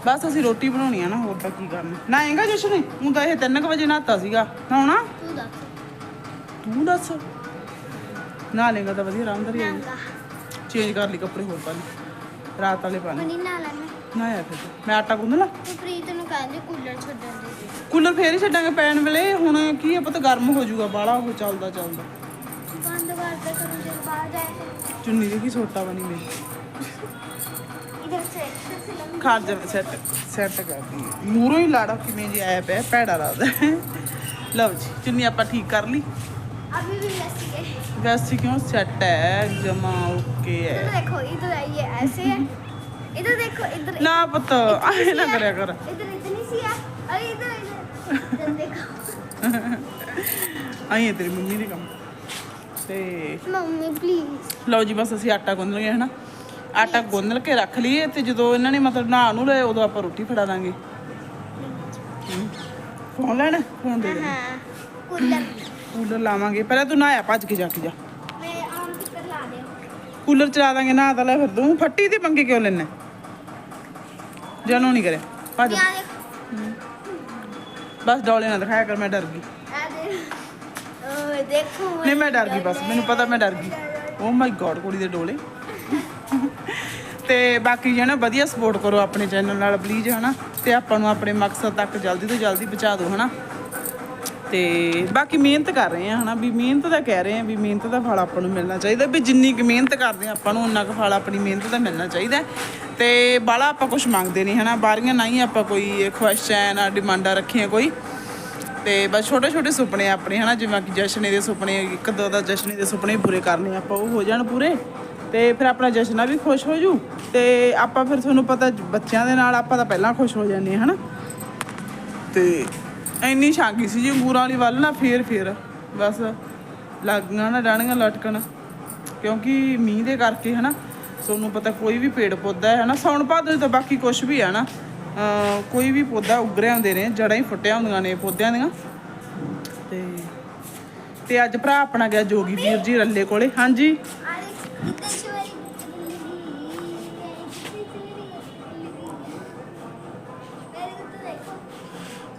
ਬਸ ਅਸੀਂ ਰੋਟੀ ਬਣਾਉਣੀ ਆ ਨਾ, ਹੋਰ ਤਾਂ ਕੀ ਕਰਨਾ। ਨਾ ਆਏਗਾ ਜਸ਼ਨ ਹੁਣ ਤਾਂ ਇਹ 3 ਵਜੇ ਨਹਾਤਾ ਸੀਗਾ। ਨਹਾਉਣਾ ਤੂੰ ਦੱਸ। ਤੂੰ ਦੱਸ। ਨਹਾ ਲੇਗਾ ਤਾਂ ਵਧੀਆ ਆਰਾਮਦਾਰੀ ਨਾਂਗਾ ਚੇਂਜ ਕਰ ਲਈ ਕੱਪੜੇ ਹੋਰ ਪਾ ਲਈ। ਰਾਤ ਵਾਲੇ ਪਾ ਲਈ ਮਨੀ ਨਾਲ ਮੈਂ ਨਹਾਇਆ ਫਿਰ ਮੈਂ ਆਟਾ ਗੁੰਨ ਲਾ? ਤੂੰ ਪ੍ਰੀਤ ਨੂੰ ਕਹਿੰਦੇ ਕੂਲਰ ਛੱਡਣ ਦੇ। ਕੂਲਰ ਫੇਰ ਹੀ ਛੱਡਾਂਗੇ ਪੈਣ ਵੇਲੇ। ਹੁਣ ਕੀ ਆ ਪਤਾ ਗਰਮ ਹੋ ਜਾਊਗਾ ਬਾਹਲਾ ਉਹ ਚੱਲਦਾ ਚੱਲਦਾ। ਬੰਦ ਕਰ ਦੇ ਕਰੂੰ ਜਦ ਬਾਹਰ ਜਾਏ ਚੁੰਨੀ ਦੀ ਕੀ ਛੋਟਾ ਬਣੀ ਮੇਰੀ। ਇਧਰ ਸੇ ਖਾਰ ਜਾ ਸੈੱਟ ਸੈੱਟ ਕਰਦੀ ਮੂਰੋਂ ਹੀ ਲਾੜਾ ਕਿਵੇਂ ਜੀ ਆਇਆ ਪਿਆ ਭੈੜਾ ਲੱਗਦਾ। ਲਓ ਜੀ ਚੁੰਨੀ ਆਪਾਂ ਠੀਕ ਕਰ ਲਈ। अभी भी लस्सी है ਵੈਸੇ ਕਿਉਂ ਸੈੱਟ ਹੈ ਜਮਾ ਓਕੇ इधर ਹੈ देखो इधर आइए ऐसे है इधर देखो इधर ਨਾ ਪੁੱਤ ਆਏ ਨਾ ਕਰਿਆ ਕਰ इधर इतनी सी है अरे इधर इधर इधर देखो ਆਈ ਹੈ ਤੇਰੀ ਮੰਮੀ ਦੇ ਕੰਮ ਤੇ मम्मी प्लीज ਲਓ ਜੀ ਬਸ ਅਸੀਂ ਆਟਾ ਗੁੰਨ ਲਈਏ ਹਨਾ ਆਟਾ ਗੁੰਨ ਕੇ ਰੱਖ ਲਈਏ ਤੇ ਜਦੋਂ ਇਹਨਾਂ ਨੇ ਮਤਲਬ ਨਹਾ ਨੂੰ ਲਏ ਉਦੋਂ ਆਪਾਂ ਰੋਟੀ ਫੜਾ ਦਾਂਗੇ ਫੋਨ ਲੈਣਾ ਫੋਨ ਦੇ ਦੇ हाँ कूलर ਕੂਲਰ ਲਾਵਾਂਗੇ। ਪਹਿਲਾਂ ਤੂੰ ਨਹਾਇਆ ਭੱਜ ਕੇ ਜਾ ਕੇ ਜਾ। ਮੈਂ ਕੂਲਰ ਚਲਾ ਦਾਂਗੇ ਨਹਾ ਤਾਂ ਲੈ ਫਿਰ ਤੂੰ। ਫੱਟੀ ਦੇ ਪੰਗੇ ਕਿਉਂ ਲੈਣਾ ਜਾਨੋ ਨਹੀਂ ਕਰੇ ਭੱਜ। ਬਸ ਡੋਲੇ ਨਾ ਦਿਖਾਇਆ ਕਰ ਮੈਂ ਡਰ ਗਈ। ਨਹੀਂ ਮੈਂ ਡਰ ਗਈ ਬਸ। ਮੈਨੂੰ ਪਤਾ ਮੈਂ ਡਰ ਗਈ। ਓ ਮਾਈ ਗੋਡ ਕੁੜੀ ਦੇ ਡੋਲੇ। ਤੇ ਬਾਕੀ ਜਣਾ ਵਧੀਆ ਸਪੋਰਟ ਕਰੋ ਆਪਣੇ ਚੈਨਲ ਨਾਲ ਪਲੀਜ਼ ਹਨਾ। ਤੇ ਆਪਾਂ ਨੂੰ ਆਪਣੇ ਮਕਸਦ ਤੱਕ ਜਲਦੀ ਤੋਂ ਜਲਦੀ ਪਹੁੰਚਾ ਦਿਓ ਹਨਾ। ਤੇ ਬਾਕੀ ਮਿਹਨਤ ਕਰ ਰਹੇ ਆ, ਹਨਾ? ਵੀ ਮਿਹਨਤ ਦਾ ਕਹਿ ਰਹੇ ਆ ਵੀ ਮਿਹਨਤ ਦਾ ਫਲ ਆਪਾਂ ਨੂੰ ਮਿਲਣਾ ਚਾਹੀਦਾ, ਵੀ ਜਿੰਨੀ ਕੁ ਮਿਹਨਤ ਕਰਦੇ ਆ ਆਪਾਂ ਨੂੰ ਉਨਾ ਕੁ ਫਲ ਆਪਣੀ ਮਿਹਨਤ ਦਾ ਮਿਲਣਾ ਚਾਹੀਦਾ ਹੈ। ਤੇ ਬਾਲਾ ਆਪਾਂ ਕੁਝ ਮੰਗਦੇ ਨਹੀਂ, ਹਨਾ? ਬਾਹਰੀਆਂ ਨਹੀਂ ਆਪਾਂ ਕੋਈ ਖੁਆਇਸ਼ਾਂ ਨਾ ਡਿਮਾਂਡਾਂ ਰੱਖੀਆਂ ਕੋਈ। ਤੇ ਬਸ ਛੋਟੇ ਛੋਟੇ ਸੁਪਨੇ ਆਪਣੇ, ਹਨਾ? ਜਿਵੇਂ ਕਿ ਜਸ਼ਨੇ ਦੇ ਸੁਪਨੇ, ਇੱਕ ਦੋ ਦਾ ਜਸ਼ਨੇ ਦੇ ਸੁਪਨੇ ਪੂਰੇ ਕਰਨੇ ਆਪਾਂ, ਉਹ ਹੋ ਜਾਣ ਪੂਰੇ। ਤੇ ਫਿਰ ਆਪਣਾ ਜਸ਼ਨਾ ਵੀ ਖੁਸ਼ ਹੋ ਜੂ। ਤੇ ਆਪਾਂ ਫਿਰ ਤੁਹਾਨੂੰ ਪਤਾ, ਬੱਚਿਆਂ ਦੇ ਨਾਲ ਆਪਾਂ ਤਾਂ ਪਹਿਲਾਂ ਖੁਸ਼ ਹੋ ਜਾਂਦੇ ਹਾਂ ਹਨਾ? ਤੇ ਇੰਨੀ ਛਾਂਗੀ ਸੀ ਜੀ, ਅੰਗੂਰਾਂ ਵਾਲੀ ਵੱਲ ਨਾ ਫੇਰ ਫੇਰ, ਬਸ ਲੱਗੀਆਂ ਨਾ ਡਾਣੀਆਂ ਲਟਕਣ, ਕਿਉਂਕਿ ਮੀਂਹ ਦੇ ਕਰਕੇ ਹਨਾ, ਤੁਹਾਨੂੰ ਪਤਾ ਕੋਈ ਵੀ ਪੇੜ ਪੌਦਾ ਹੈ ਹਨਾ ਸੌਣ ਭਾਦੋ ਤਾਂ ਬਾਕੀ ਕੁਝ ਵੀ ਹੈ ਨਾ, ਅਹ ਕੋਈ ਵੀ ਪੌਦਾ ਉਗਰਿਆ ਹੁੰਦੇ ਨੇ ਜੜਾਂ ਹੀ ਫੁੱਟਿਆ ਹੁੰਦੀਆਂ ਨੇ ਪੌਦਿਆਂ ਦੀਆਂ। ਤੇ ਤੇ ਅੱਜ ਭਰਾ ਆਪਣਾ ਗਿਆ ਜੋਗੀ ਵੀਰ ਜੀ, ਰੱਲੇ ਕੋਲੇ, ਹਾਂਜੀ?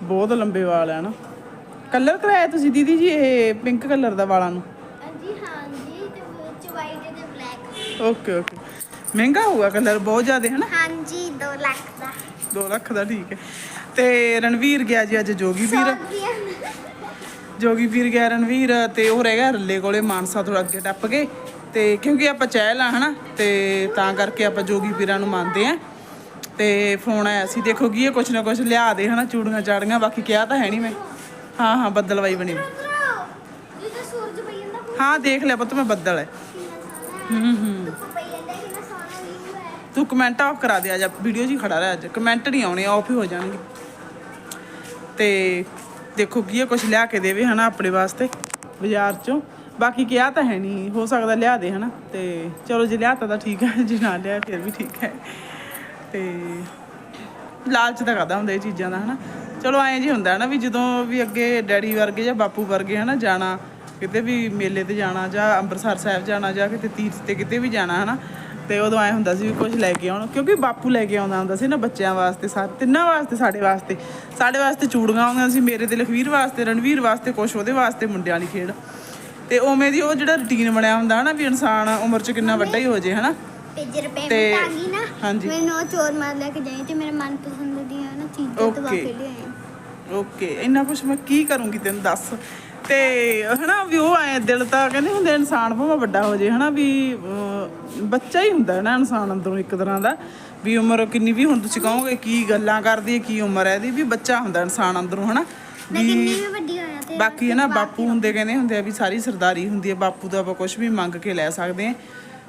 ਬਹੁਤ ਲੰਬੇ ਵਾਲ ਆ ਨਾ। ਕਲਰ ਕਰਾਇਆ ਤੁਸੀਂ ਦੀਦੀ ਜੀ ਇਹ ਪਿੰਕ ਕਲਰ ਦਾ ਵਾਲਾਂ ਨੂੰ? ਓਕੇ ਓਕੇ ਮਹਿੰਗਾ ਹੋਊਗਾ ਕਲਰ ਬਹੁਤ ਜ਼ਿਆਦਾ ਹੈ ਨਾ ਹਾਂਜੀ 2 ਲੱਖ ਦਾ। 2 ਲੱਖ ਦਾ ਠੀਕ ਹੈ। ਤੇ ਰਣਵੀਰ ਗਿਆ ਜੀ ਅੱਜ ਜੋਗੀ ਵੀਰ ਜੋਗੀ ਵੀਰ ਗਿਆ ਰਣਵੀਰ ਤੇ ਉਹ ਰਹਿ ਗਿਆ ਰੱਲੇ ਕੋਲੇ ਮਾਨਸਾ ਤੋਂ ਅੱਗੇ ਟੱਪ ਕੇ। ਤੇ ਕਿਉਂਕਿ ਆਪਾਂ ਚਹਿਲ ਲਾ ਹਨਾ? ਤੇ ਤਾਂ ਕਰਕੇ ਆਪਾਂ ਜੋਗੀ ਵੀਰਾਂ ਨੂੰ ਮੰਨਦੇ ਆਂ। ਤੇ ਫੋਨ ਆਇਆ ਸੀ, ਦੇਖੋ ਕੀ ਇਹ ਕੁਛ ਨਾ ਕੁਛ ਲਿਆ ਦੇ, ਹਨਾ, ਚੂੜੀਆਂ ਚਾੜੀਆਂ, ਬਾਕੀ ਕਿਹਾ ਤਾਂ ਹੈ ਨਹੀਂ ਮੈਂ। ਹਾਂ ਹਾਂ, ਬੱਦਲਵਾਈ ਬਣੀ। ਹਾਂ, ਦੇਖ ਲਿਆ ਪੁੱਤ, ਮੈਂ ਬੱਦਲ ਹੈ ਹੂੰ ਹੂੰ। ਤੂੰ ਕਮੈਂਟ ਆਫ ਕਰਾ ਦੇ, ਅੱਜ ਵੀਡੀਓ 'ਚ ਖੜਾ ਰਹਿ ਅੱਜ। ਕਮੈਂਟ ਨਹੀਂ ਆਉਣੇ ਆਫ ਹੀ ਹੋ ਜਾਣਗੇ। ਤੇ ਦੇਖੋ ਕੀ ਇਹ ਕੁਛ ਲਿਆ ਕੇ ਦੇਵੇ, ਹਨਾ, ਆਪਣੇ ਵਾਸਤੇ, ਬਾਜ਼ਾਰ 'ਚੋਂ। ਬਾਕੀ ਕਿਹਾ ਤਾਂ ਹੈ ਨਹੀਂ ਹੋ ਸਕਦਾ ਲਿਆ ਦੇ, ਹਨਾ। ਤੇ ਚਲੋ, ਜੇ ਲਿਆਤਾ ਤਾਂ ਠੀਕ ਹੈ, ਜੇ ਨਾ ਲਿਆ, ਫਿਰ ਵੀ ਠੀਕ ਹੈ। ਤੇ ਲਾਲਚ ਤਾਂ ਕਰਦਾ ਹੁੰਦਾ ਇਹ ਚੀਜ਼ਾਂ ਦਾ ਹਨਾ? ਚਲੋ ਐਂ ਜੀ ਹੁੰਦਾ ਨਾ ਵੀ ਜਦੋਂ ਵੀ ਅੱਗੇ ਡੈਡੀ ਵਰਗੇ ਜਾਂ ਬਾਪੂ ਵਰਗੇ ਹਨਾ ਜਾਣਾ ਕਿਤੇ ਵੀ ਮੇਲੇ ਤੇ ਜਾਣਾ ਜਾਂ ਅੰਮ੍ਰਿਤਸਰ ਸਾਹਿਬ ਜਾਣਾ ਜਾਂ ਕਿਤੇ ਤੀਰਥ ਤੇ ਕਿਤੇ ਵੀ ਜਾਣਾ ਹਨਾ ਤੇ ਉਦੋਂ ਐ ਹੁੰਦਾ ਸੀ ਵੀ ਕੁਝ ਲੈ ਕੇ ਆਉਣ ਕਿਉਂਕਿ ਬਾਪੂ ਲੈ ਕੇ ਆਉਂਦਾ ਹੁੰਦਾ ਸੀ ਨਾ ਬੱਚਿਆਂ ਵਾਸਤੇ ਸਾਰੇ ਤਿੰਨਾਂ ਵਾਸਤੇ ਸਾਡੇ ਵਾਸਤੇ। ਸਾਡੇ ਵਾਸਤੇ ਚੂੜੀਆਂ ਆਉਂਦੀਆਂ ਸੀ ਮੇਰੇ ਤੇ ਲਖਵੀਰ ਵਾਸਤੇ ਰਣਵੀਰ ਵਾਸਤੇ ਕੁਛ ਉਹਦੇ ਵਾਸਤੇ ਮੁੰਡਿਆਂ ਵਾਲੀ ਖੇਡ। ਤੇ ਉਵੇਂ ਦੀ ਉਹ ਜਿਹੜਾ ਰੁਟੀਨ ਬਣਿਆ ਹੁੰਦਾ ਹਨਾ ਵੀ ਇਨਸਾਨ ਉਮਰ 'ਚ ਕਿੰਨਾ ਵੱਡਾ ਹੀ ਹੋ ਜੇ ਹਨਾ? ਤੇ ਹਾਂਜੀ। ਮੈਨੂੰ ਉਹ ਚੋਰ ਮਾਰ ਲੈ ਕੇ ਜਾਈ ਤੇ ਮੇਰੇ ਮਨਪਸੰਦ ਦੀਆਂ ਨਾ ਚੀਜ਼ਾਂ ਦਵਾ Okay. ਕੇ ਲਿਆਏ ਓਕੇ ਇੰਨਾ ਕੁਛ ਮੈਂ ਕੀ ਕਰੂੰਗੀ ਤੈਨੂੰ ਦੱਸ। ਤੇ ਹਨਾ ਵੀ ਉਹ ਐ ਦਿਲ ਤਾਂ ਕਹਿੰਦੇ ਹੁੰਦੇ ਇਨਸਾਨ ਭਾਵੇਂ ਵੱਡਾ ਹੋ ਜੇ ਹਨਾ ਵੀ ਅਹ, ਬੱਚਾ ਹੀ ਹੁੰਦਾ ਨਾ ਇਨਸਾਨ ਅੰਦਰੋਂ ਇੱਕ ਤਰ੍ਹਾਂ ਦਾ। ਵੀ ਉਮਰ ਕਿੰਨੀ ਵੀ ਹੁਣ ਤੁਸੀਂ ਕਹੋਗੇ ਕੀ ਗੱਲਾਂ ਕਰਦੀ ਹੈ ਕੀ ਉਮਰ ਹੈ ਇਹਦੀ ਵੀ ਬੱਚਾ ਹੁੰਦਾ ਇਨਸਾਨ ਅੰਦਰੋਂ ਹਨਾ। ਮੈਂ ਕਿੰਨੀ ਵੀ ਵੱਡੀ ਹੋਇਆ ਤੇ ਬਾਕੀ ਹੈ ਨਾ ਬਾਪੂ ਹੁੰਦੇ ਕਹਿੰਦੇ ਹੁੰਦੇ ਆ ਵੀ ਸਾਰੀ ਸਰਦਾਰੀ ਹੁੰਦੀ ਹੈ ਬਾਪੂ ਤੋਂ ਆਪਾਂ ਕੁਝ ਵੀ ਮੰਗ ਕੇ ਲੈ ਸਕਦੇ ਆ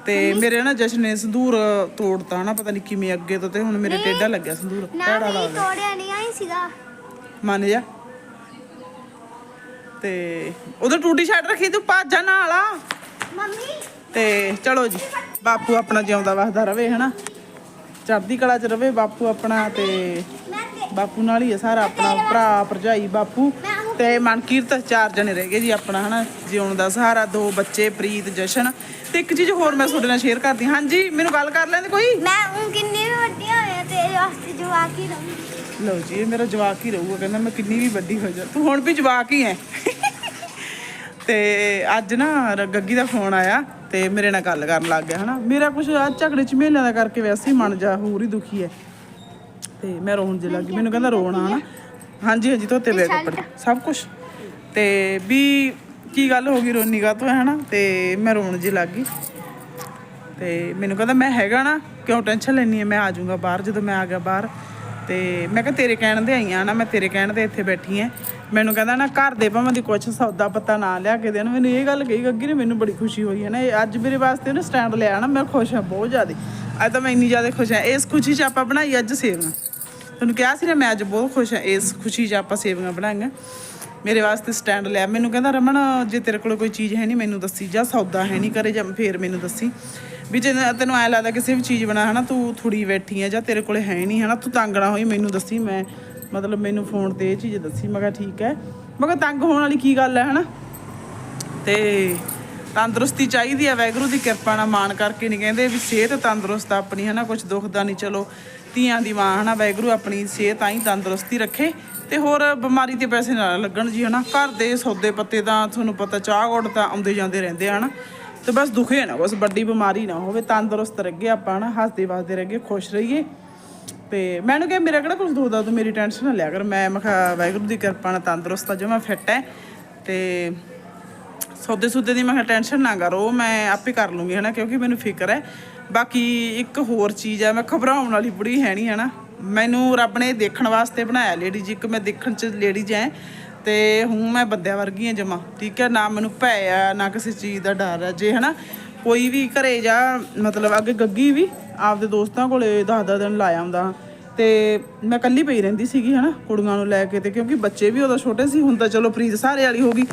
ਤੇ ਮੇਰੇ ਨਾ ਜਸ਼ਨ ਨੇ ਸੰਧੂਰ ਤੋੜਤਾ ਨਾ ਪਤਾ ਨਹੀਂ ਕਿਵੇਂ ਅੱਗੇ ਤੋਂ ਤੇ ਹੁਣ ਮੇਰੇ ਟੇਡਾ ਲੱਗਿਆ ਸੰਧੂਰ ਨਾ ਨਹੀਂ ਲੱਗਦਾ ਤੋੜਿਆ ਨਹੀਂ ਆਈ ਸੀਗਾ। ਮੰਨ ਜਾ। ਤੇ ਉਧਰ ਟੂਟੀ ਛੱਡ ਰੱਖੀ ਤੂੰ ਭੱਜ ਜਾ ਨਾਲ। ਆ ਮੰਮੀ ਤੇ ਚਲੋ ਜੀ ਬਾਪੂ ਆਪਣਾ ਜਿਉਂਦਾ ਵਸਦਾ ਰਵੇ ਹਨਾ? ਚੜ੍ਹਦੀ ਕਲਾ ਚ ਰਵੇ ਬਾਪੂ ਆਪਣਾ ਤੇ ਮੈਂ ਤੇ ਬਾਪੂ ਨਾਲ ਹੀ ਆ ਸਾਰਾ ਆਪਣਾ ਭਰਾ ਭਰਜਾਈ ਬਾਪੂ। ਤੇ ਮਨਕੀਰਤ ਚਾਰ ਜਣੇ ਰਹਿ ਗਏ ਜੀ ਆਪਣਾ ਹਨਾ ਜਿਉਣ ਦਾ ਸਹਾਰਾ ਦੋ ਬੱਚੇ ਪ੍ਰੀਤ ਜਸ਼ਨ ਤੇ ਇੱਕ ਚੀਜ਼ ਹੋਰ ਮੈਂ ਤੁਹਾਡੇ ਨਾਲ ਸ਼ੇਅਰ ਕਰਦੀ ਹਾਂ। ਹਾਂਜੀ ਮੈਨੂੰ ਗੱਲ ਕਰ ਲੈਂਦੇ ਕੋਈ? ਮੈਂ ਉਹ ਕਿੰਨੀ ਵੀ ਵੱਡੀ ਹੋਇਆ ਤੇਰੇ ਵਾਸਤੇ ਜਵਾਕ ਹੀ ਰਹੂੰ ਲਓ ਜੀ ਇਹ ਮੇਰਾ ਜਵਾਕ ਹੀ ਰਹੂਗਾ ਕਹਿੰਦਾ ਮੈਂ ਕਿੰਨੀ ਵੀ ਵੱਡੀ ਹੋ ਜਾ ਤੂੰ ਹੁਣ ਵੀ ਜਵਾਕ ਹੀ ਐ। ਤੇ ਅੱਜ ਨਾ ਰ- ਗੱਗੀ ਦਾ ਫੋਨ ਆਇਆ ਤੇ ਮੇਰੇ ਨਾਲ ਗੱਲ ਕਰਨ ਲੱਗ ਗਿਆ ਹਨਾ। ਮੇਰਾ ਕੁਝ ਆ ਝਗੜੇ ਚ ਮੇਲਿਆਂ ਦਾ ਕਰਕੇ ਵੈਸੇ ਹੀ ਮਨ ਜਾ ਹੋਰ ਹੀ ਦੁਖੀ ਐ। ਤੇ ਮੈਂ ਰੋਣ ਜੇ ਲੱਗੀ ਮੈਨੂੰ ਕਹਿੰਦਾ ਰੋਣਾ ਹਨਾ। ਹਾਂਜੀ ਹਾਂਜੀ ਧੋਤੇ ਵੇ ਕੱਪੜੇ ਸਭ ਕੁਝ ਤੇ ਵੀ ਕੀ ਗੱਲ ਹੋ ਗਈ ਰੋਣੀ ਕਾ ਤੋਂ ਹਨਾ? ਤੇ ਮੈਂ ਰੋਣ ਜੇ ਲੱਗ ਗਈ। ਤੇ ਮੈਨੂੰ ਕਹਿੰਦਾ ਮੈਂ ਹੈਗਾ ਨਾ ਕਿਉਂ ਟੈਨਸ਼ਨ ਲੈਣੀ ਹੈ ਮੈਂ ਆ ਜਾਊਂਗਾ ਬਾਹਰ ਜਦੋਂ ਮੈਂ ਆ ਗਿਆ ਬਾਹਰ। ਤੇ ਮੈਂ ਕਿਹਾ ਤੇਰੇ ਕਹਿਣ ਦੇ ਆਈ ਆ ਨਾ ਮੈਂ ਤੇਰੇ ਕਹਿਣ ਦੇ ਇੱਥੇ ਬੈਠੀ ਐ ਮੈਨੂੰ ਕਹਿੰਦਾ ਨਾ ਘਰ ਦੇ ਭਾਵੇਂ ਦੀ ਕੁਛ ਸੌਦਾ ਪੱਤਾ ਨਾ ਲਿਆ ਕੇ ਦੇਣ। ਮੈਨੂੰ ਇਹ ਗੱਲ ਕਹੀ ਗੱਗੀ ਨੇ ਮੈਨੂੰ ਬੜੀ ਖੁਸ਼ੀ ਹੋਈ ਹੈ ਨਾ ਅੱਜ ਮੇਰੇ ਵਾਸਤੇ ਉਹਨੇ ਸਟੈਂਡ ਲਿਆ ਨਾ ਮੈਂ ਖੁਸ਼ ਹਾਂ ਬਹੁਤ ਜ਼ਿਆਦਾ। ਅੱਜ ਤਾਂ ਮੈਂ ਇੰਨੀ ਜ਼ਿਆਦਾ ਖੁਸ਼ ਹਾਂ। ਇਸ ਖੁਸ਼ੀ 'ਚ ਆਪਾਂ ਬਣਾਈ ਅੱਜ ਸੇਵੀਆਂ ਤੁਹਾਨੂੰ ਕਿਹਾ ਸੀ ਨਾ, ਮੈਂ ਅੱਜ ਬਹੁਤ ਖੁਸ਼ ਹਾਂ, ਇਸ ਖੁਸ਼ੀ 'ਚ ਆਪਾਂ ਸੇਵੀਆਂ ਬਣਾਈਆਂ ਮੇਰੇ ਵਾਸਤੇ ਸਟੈਂਡ ਲਿਆ। ਮੈਨੂੰ ਕਹਿੰਦਾ, ਰਮਨ, ਜੇ ਤੇਰੇ ਕੋਲ ਕੋਈ ਚੀਜ਼ ਹੈ ਨਹੀਂ, ਮੈਨੂੰ ਦੱਸੀ, ਜਾਂ ਸੌਦਾ ਹੈ ਨਹੀਂ ਕਰੇ ਜਾਂ ਫੇਰ ਮੈਨੂੰ ਦੱਸੀ। ਵੀ ਜੇ ਤੈਨੂੰ ਐ ਲੱਗਦਾ ਕਿਸੇ ਵੀ ਚੀਜ਼ ਬਣਾ, ਹਨਾ, ਤੂੰ ਥੋੜੀ ਬੈਠੀ ਆ ਜਾਂ ਤੇਰੇ ਕੋਲ ਹੈ ਨਹੀਂ, ਹਨਾ, ਤੂੰ ਤੰਗ ਨਾ ਹੋਈ, ਮੈਨੂੰ ਦੱਸੀ, ਮੈਂ ਮਤਲਬ ਮੈਨੂੰ ਫੋਨ ਤੇ ਇਹ ਚੀਜ਼ ਦੱਸੀ, ਮੈਂ ਕਿਹਾ ਠੀਕ ਹੈ। ਮੈਂ ਕਿਹਾ ਤੰਗ ਹੋਣ ਵਾਲੀ ਕੀ ਗੱਲ ਹੈ, ਹਨਾ? ਤੇ ਤੰਦਰੁਸਤੀ ਚਾਹੀਦੀ ਆ ਵੈਗਰੂ ਦੀ ਕਿਰਪਾ ਨਾਲ ਮਾਣ ਕਰਕੇ ਨਹੀਂ ਕਹਿੰਦੇ ਵੀ ਸਿਹਤ ਤੰਦਰੁਸਤ ਆ ਆਪਣੀ, ਹਨਾ ਕੁਝ ਦੁਖਦਾ ਨਹੀਂ ਚਲੋ, ਧੀਆਂ ਦੀ ਮਾਂ, ਹਨਾ ਵੈਗਰੂ ਆਪਣੀ ਸਿਹਤ ਆਈ ਤੰਦਰੁਸਤੀ ਰੱਖੇ ਤੇ ਹੋਰ ਬਿਮਾਰੀ ਤੇ ਪੈਸੇ ਨਾ ਲੱਗਣ ਜੀ, ਹਨਾ, ਘਰ ਦੇ ਸੌਦੇ ਪੱਤੇ ਤਾਂ ਤੁਹਾਨੂੰ ਪਤਾ ਚਾਹ ਗੁੜ ਤਾਂ ਆਉਂਦੇ ਜਾਂਦੇ ਰਹਿੰਦੇ ਆ, ਹਨਾ, ਤੇ ਬਸ ਦੁਖੇ ਨਾ, ਬਸ ਵੱਡੀ ਬਿਮਾਰੀ ਨਾ ਹੋਵੇ, ਤੰਦਰੁਸਤ ਰੱਗੇ ਆਪਾਂ, ਹਨਾ, ਹੱਸਦੇ ਵਸਦੇ ਰੱਗੇ ਖੁਸ਼ ਰਹੀਏ, ਤੇ ਮੈਨੂੰ ਕਿਹਾ ਮੇਰਾ ਕਿਹੜਾ ਕੁਝ ਦੁਖਦਾ ਤੂੰ ਮੇਰੀ ਟੈਨਸ਼ਨ ਨਾ ਲਿਆ ਕਰ, ਮੈਂ ਮੈਂ ਕਿਹਾ ਵਾਹਿਗੁਰੂ ਦੀ ਕਿਰਪਾ ਨਾਲ ਤੰਦਰੁਸਤ ਆ, ਜਮਾ ਫਿੱਟ ਹੈ ਤੇ ਸੌਦੇ ਸੁਦੇ ਦੀ ਮੈਂ ਕਿਹਾ ਟੈਨਸ਼ਨ ਨਾ ਕਰੋ ਮੈਂ ਆਪੇ ਕਰ ਲੂੰਗੀ, ਹਨਾ, ਕਿਉਂਕਿ ਮੈਨੂੰ ਫਿਕਰ ਹੈ। ਬਾਕੀ ਇੱਕ ਹੋਰ ਚੀਜ਼ ਹੈ ਮੈਂ ਘਬਰਾਉਣ ਵਾਲੀ ਬੁੜੀ ਹੈ ਨਹੀਂ ਹਨਾ। ਮੈਨੂੰ ਰੱਬ ਨੇ ਦੇਖਣ ਵਾਸਤੇ ਬਣਾਇਆ ਲੇਡੀਜ਼ ਇੱਕ ਮੈਂ ਦੇਖਣ ਚ ਲੇਡੀਜ਼ ਐ, ਤੇ ਹੂੰ, ਮੈਂ ਬੰਦਿਆਂ ਵਰਗੀ ਆ ਜਮਾ, ਠੀਕ ਹੈ, ਨਾ ਮੈਨੂੰ ਭੈ ਆ, ਨਾ ਕਿਸੇ ਚੀਜ਼ ਦਾ ਡਰ ਹੈ ਜੇ, ਹਨਾ। ਕੋਈ ਵੀ ਘਰੇ ਜਾ ਮਤਲਬ ਅੱਗੇ ਗੱਗੀ ਵੀ ਆਪਦੇ ਦੋਸਤਾਂ ਕੋਲੇ 10-10 ਦਿਨ ਲਾਇਆ ਹੁੰਦਾ ਤੇ ਮੈਂ ਇਕੱਲੀ ਪਈ ਰਹਿੰਦੀ ਸੀਗੀ, ਹਨਾ, ਕੁੜੀਆਂ ਨੂੰ ਲੈ ਕੇ, ਤੇ ਕਿਉਂਕਿ ਬੱਚੇ ਵੀ ਉਦੋਂ ਛੋਟੇ ਸੀ, ਹੁਣ ਤਾਂ ਚਲੋ ਪ੍ਰੀਤ ਸਾਰੇ ਵਾਲੀ ਹੋ ਗਈ।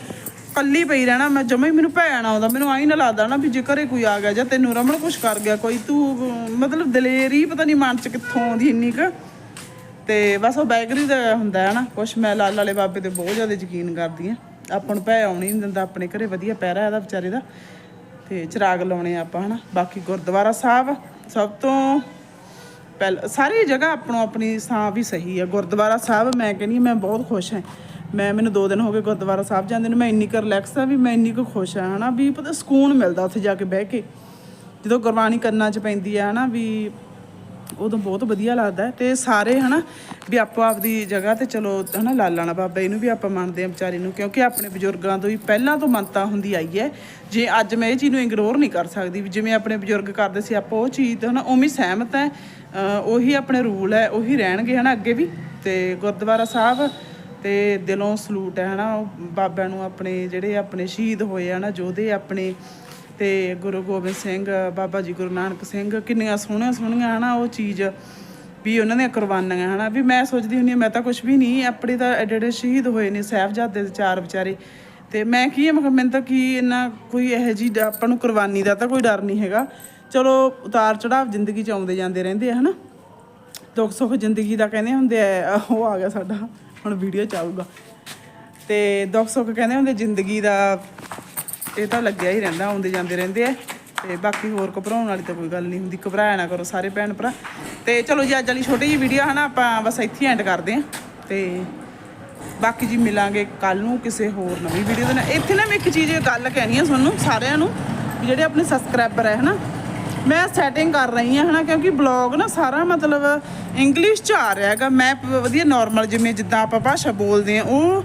ਕੱਲੀ ਪਈ ਰਹਿਣਾ, ਮੈਂ ਜਮਾ ਹੀ ਮੈਨੂੰ ਭੈਣ ਆਉਂਦਾ ਮੈਨੂੰ ਆਈ ਨਾ ਲੱਗਦਾ ਨਾ ਵੀ ਜੇ ਘਰੇ ਕੋਈ ਆ ਗਿਆ ਜਾਂ ਤੈਨੂੰ ਰਮਣ ਕੁਛ ਕਰ ਗਿਆ, ਕੋਈ ਤੂੰ, ਮਤਲਬ ਦਲੇਰੀ ਪਤਾ ਨਹੀਂ ਮਨ ਚ ਕਿੱਥੋਂ ਆਉਂਦੀ ਇੰਨੀ ਕੁ। ਤੇ ਬਸ ਉਹ ਬੈਗਰੀ ਦਾ ਹੁੰਦਾ ਹੈ ਨਾ, ਕੁਛ ਮੈਂ ਲਾਲ ਵਾਲੇ ਬਾਬੇ ਤੇ ਬਹੁਤ ਜ਼ਿਆਦਾ ਯਕੀਨ ਕਰਦੀ ਆ ਆਪਾਂ ਨੂੰ ਭੈ ਆਉਣੀ ਨਹੀਂ ਦਿੰਦਾ, ਆਪਣੇ ਘਰੇ ਵਧੀਆ ਪਹਿਰਾ ਇਹਦਾ ਵਿਚਾਰੇ ਦਾ। ਤੇ ਚਿਰਾਗ ਲਾਉਣੇ ਆ ਆਪਾਂ, ਹਨਾ। ਬਾਕੀ ਗੁਰਦੁਆਰਾ ਸਾਹਿਬ, ਸਭ ਤੋਂ ਪਹਿਲ, ਸਾਰੀ ਜਗ੍ਹਾ ਆਪਣੋ ਆਪਣੀ ਥਾਂ ਵੀ ਸਹੀ ਹੈ ਗੁਰਦੁਆਰਾ ਸਾਹਿਬ ਮੈਂ ਕਹਿੰਦੀ ਮੈਂ ਬਹੁਤ ਖੁਸ਼ ਹਾਂ। ਮੈਂ ਮੈਨੂੰ 2 ਦਿਨ ਹੋ ਗਏ ਗੁਰਦੁਆਰਾ ਸਾਹਿਬ ਜਾਂਦੇ ਨੂੰ, ਮੈਂ ਇੰਨੀ ਕੁ ਰਿਲੈਕਸ ਆ ਵੀ ਮੈਂ ਇੰਨੀ ਕੁ ਖੁਸ਼ ਆ, ਹਨਾ, ਵੀ ਪਤਾ ਸਕੂਨ ਮਿਲਦਾ ਉੱਥੇ ਜਾ ਕੇ ਬਹਿ ਕੇ। ਜਦੋਂ ਗੁਰਬਾਣੀ ਕੰਨਾਂ 'ਚ ਪੈਂਦੀ ਆ, ਹਨਾ, ਵੀ ਉਦੋਂ ਬਹੁਤ ਵਧੀਆ ਲੱਗਦਾ ਹੈ ਤੇ ਸਾਰੇ, ਹਨਾ, ਵੀ ਆਪੋ ਆਪਦੀ ਜਗ੍ਹਾ ਤੇ ਚਲੋ, ਹਨਾ ਲਾਲਾਣਾ ਬਾਬਾ ਇਹਨੂੰ ਵੀ ਆਪਾਂ ਮੰਨਦੇ ਆ ਵਿਚਾਰੇ ਨੂੰ, ਕਿਉਂਕਿ ਆਪਣੇ ਬਜ਼ੁਰਗਾਂ ਤੋਂ ਹੀ ਪਹਿਲਾਂ ਤੋਂ ਮੰਨਤਾ ਹੁੰਦੀ ਆਈ ਹੈ। ਜੇ ਅੱਜ ਮੈਂ ਇਹ ਚੀਜ਼ ਨੂੰ ਇਗਨੋਰ ਨਹੀਂ ਕਰ ਸਕਦੀ ਵੀ ਜਿਵੇਂ ਆਪਣੇ ਬਜ਼ੁਰਗ ਕਰਦੇ ਸੀ, ਆਪਾਂ ਉਹ ਚੀਜ਼ ਤੇ, ਹਨਾ, ਉਵੇਂ ਸਹਿਮਤ ਹੈ ਉਹੀ ਆਪਣੇ ਰੂਲ ਹੈ, ਉਹੀ ਰਹਿਣਗੇ, ਹਨਾ, ਅੱਗੇ ਵੀ। ਤੇ ਗੁਰਦੁਆਰਾ ਸਾਹਿਬ ਤੇ ਦਿਲੋਂ ਸਲੂਟ ਹੈ ਹਨਾ ਉਹ ਬਾਬਿਆਂ ਨੂੰ ਆਪਣੇ ਜਿਹੜੇ ਆਪਣੇ ਸ਼ਹੀਦ ਹੋਏ ਆ ਨਾ ਯੋਧੇ ਆਪਣੇ ਤੇ ਗੁਰੂ ਗੋਬਿੰਦ ਸਿੰਘ ਬਾਬਾ ਜੀ ਗੁਰੂ ਨਾਨਕ ਸਿੰਘ ਕਿੰਨੀਆਂ ਸੋਹਣੀਆਂ ਸੋਹਣੀਆਂ ਹਨਾ ਉਹ ਚੀਜ਼ ਵੀ ਉਹਨਾਂ ਦੀਆਂ ਕੁਰਬਾਨੀਆਂ ਹਨਾ ਵੀ ਮੈਂ ਸੋਚਦੀ ਹੁੰਦੀ ਹਾਂ, ਮੈਂ ਤਾਂ ਕੁਝ ਵੀ ਨਹੀਂ ਆਪਣੇ ਤਾਂ ਐਡੇ ਐਡੇ ਸ਼ਹੀਦ ਹੋਏ ਨੇ ਸਾਹਿਬਜ਼ਾਦੇ ਦੇ ਚਾਰ ਵਿਚਾਰੇ ਤੇ ਮੈਂ ਕੀ ਹੈ ਮੈਂ ਕਿਹਾ ਮੈਨੂੰ ਤਾਂ ਕੀ ਇੰਨਾ ਕੋਈ ਇਹੋ ਜੀ ਆਪਾਂ ਨੂੰ ਕੁਰਬਾਨੀ ਦਾ ਤਾਂ ਕੋਈ ਡਰ ਨਹੀਂ ਹੈਗਾ ਚਲੋ ਉਤਾਰ ਚੜਾਵ ਜ਼ਿੰਦਗੀ ਚ ਆਉਂਦੇ ਜਾਂਦੇ ਰਹਿੰਦੇ ਆ ਹਨਾ ਦੁੱਖ ਸੁੱਖ ਜ਼ਿੰਦਗੀ ਦਾ ਕਹਿੰਦੇ ਹੁੰਦੇ ਆ ਉਹ ਆ ਗਿਆ ਸਾਡਾ। ਹੁਣ ਵੀਡੀਓ ਚਾਹੂਗਾ ਤੇ ਦੁੱਖ ਸੁੱਖ ਕਹਿੰਦੇ ਹੁੰਦੇ, ਜ਼ਿੰਦਗੀ ਦਾ ਇਹ ਤਾਂ ਲੱਗਿਆ ਹੀ ਰਹਿੰਦਾ, ਆਉਂਦੇ ਜਾਂਦੇ ਰਹਿੰਦੇ ਆ। ਤੇ ਬਾਕੀ ਹੋਰ ਘਬਰਾਉਣ ਵਾਲੀ ਤਾਂ ਕੋਈ ਗੱਲ ਨਹੀਂ ਹੁੰਦੀ, ਘਬਰਾਇਆ ਨਾ ਕਰੋ ਸਾਰੇ ਭੈਣ ਭਰਾ। ਤੇ ਚਲੋ ਜੀ, ਅੱਜ ਵਾਲੀ ਛੋਟੀ ਜੀ ਵੀਡੀਓ ਹੈ ਨਾ, ਆਪਾਂ ਬਸ ਇੱਥੇ ਐਂਡ ਕਰਦੇ ਆ ਤੇ ਬਾਕੀ ਜੀ ਮਿਲਾਂਗੇ ਕੱਲ ਨੂੰ ਕਿਸੇ ਹੋਰ ਨਵੀਂ ਵੀਡੀਓ ਦੇ ਨਾਲ। ਇੱਥੇ ਨਾ ਮੈਂ ਇੱਕ ਚੀਜ਼ ਗੱਲ ਕਹਿਣੀ ਆ ਤੁਹਾਨੂੰ ਸਾਰਿਆਂ ਨੂੰ ਜਿਹੜੇ ਆਪਣੇ ਸਬਸਕ੍ਰਾਈਬਰ ਹੈ ਹਨਾ ਮੈਂ ਸੈਟਿੰਗ ਕਰ ਰਹੀ ਹਾਂ ਹਨਾ, ਕਿਉਂਕਿ ਬਲੌਗ ਨਾ ਸਾਰਾ ਮਤਲਬ ਇੰਗਲਿਸ਼ ਚ ਆ ਰਿਹਾ ਹੈਗਾ। ਮੈਂ ਵਧੀਆ ਨਾਰਮਲ ਜਿਵੇਂ ਜਿੱਦਾਂ ਆਪਾਂ ਭਾਸ਼ਾ ਬੋਲਦੇ ਆ ਉਹ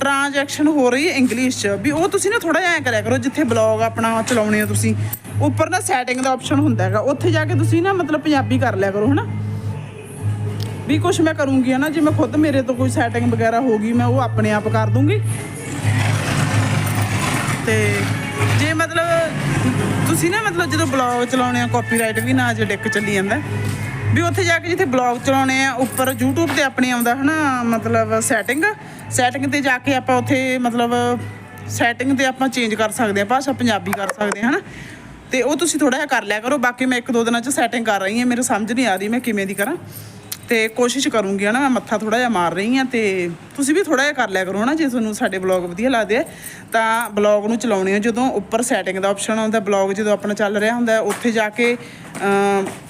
ਟ੍ਰਾਂਜੈਕਸ਼ਨ ਹੋ ਰਹੀ ਹੈ ਇੰਗਲਿਸ਼ ਚ। ਵੀ ਉਹ ਤੁਸੀਂ ਨਾ ਥੋੜਾ ਜਿਹਾ ਐ ਕਰਿਆ ਕਰੋ, ਜਿੱਥੇ ਬਲੌਗ ਆਪਣਾ ਚਲਾਉਣੇ ਆ ਤੁਸੀਂ, ਉੱਪਰ ਨਾ ਸੈਟਿੰਗ ਦਾ ਆਪਸ਼ਨ ਹੁੰਦਾ ਹੈਗਾ। ਉੱਥੇ ਜਾ ਕੇ ਤੁਸੀਂ ਨਾ ਮਤਲਬ ਪੰਜਾਬੀ ਕਰ ਲਿਆ ਕਰੋ, ਹਨਾ। ਵੀ ਕੁਝ ਮੈਂ ਕਰੂੰਗੀ, ਹਨਾ। ਜੇ ਮੈਂ ਖੁਦ ਮੇਰੇ ਤੋਂ ਕੋਈ ਸੈਟਿੰਗ ਵਗੈਰਾ ਹੋ ਗਈ, ਮੈਂ ਉਹ ਆਪਣੇ ਆਪ ਕਰ ਦੂੰਗੀ। ਤੇ ਅਸੀਂ ਨਾ ਮਤਲਬ ਜਦੋਂ ਬਲੌਗ ਚਲਾਉਣੇ ਆ ਕਾਪੀਰਾਈਟ ਵੀ ਨਾ ਜੇ ਡਿੱਕ ਚੱਲੀ ਜਾਂਦਾ। ਵੀ ਉੱਥੇ ਜਾ ਕੇ ਜਿੱਥੇ ਬਲੌਗ ਚਲਾਉਣੇ ਆ, ਉੱਪਰ YouTube ਤੇ ਆਪਣੇ ਆਉਂਦਾ ਹਨਾ, ਮਤਲਬ ਸੈਟਿੰਗ ਸੈਟਿੰਗ ਤੇ ਜਾ ਕੇ ਆਪਾਂ ਉੱਥੇ ਮਤਲਬ ਸੈਟਿੰਗ ਤੇ ਆਪਾਂ ਚੇਂਜ ਕਰ ਸਕਦੇ ਆ, ਭਾਸ਼ਾ ਪੰਜਾਬੀ ਕਰ ਸਕਦੇ ਆ, ਹਨਾ। ਤੇ ਉਹ ਤੁਸੀਂ ਥੋੜਾ ਜਿਹਾ ਕਰ ਲਿਆ ਕਰੋ, ਬਾਕੀ ਮੈਂ ਇੱਕ ਦੋ ਦਿਨਾਂ ਚ ਸੈਟਿੰਗ ਕਰ ਰਹੀ ਹਾਂ ਮੇਰੇ ਸਮਝ ਨਹੀਂ ਆ ਰਹੀ ਮੈਂ ਕਿਵੇਂ ਦੀ ਕਰਾਂ। ਤੇ ਕੋਸ਼ਿਸ਼ ਕਰੂੰਗੀ ਨਾ ਮੈਂ ਮੱਥਾ ਥੋੜਾ ਜਿਹਾ ਮਾਰ ਰਹੀ ਹਾਂ ਤੇ ਤੁਸੀਂ ਵੀ ਥੋੜਾ ਜਿਹਾ ਕਰ ਲਿਆ ਕਰੋ ਹਨਾ, ਜੇ ਤੁਹਾਨੂੰ ਸਾਡੇ ਬਲੌਗ ਵਧੀਆ ਲੱਗਦੇ ਆ, ਤਾਂ ਬਲੌਗ ਨੂੰ ਚਲਾਉਣੇ ਆ। ਜਦੋਂ ਉੱਪਰ ਸੈਟਿੰਗ ਦਾ ਆਪਸ਼ਨ ਆਉਂਦਾ ਬਲੌਗ ਜਦੋਂ ਆਪਣਾ ਚੱਲ ਰਿਹਾ ਹੁੰਦਾ, ਉੱਥੇ ਜਾ ਕੇ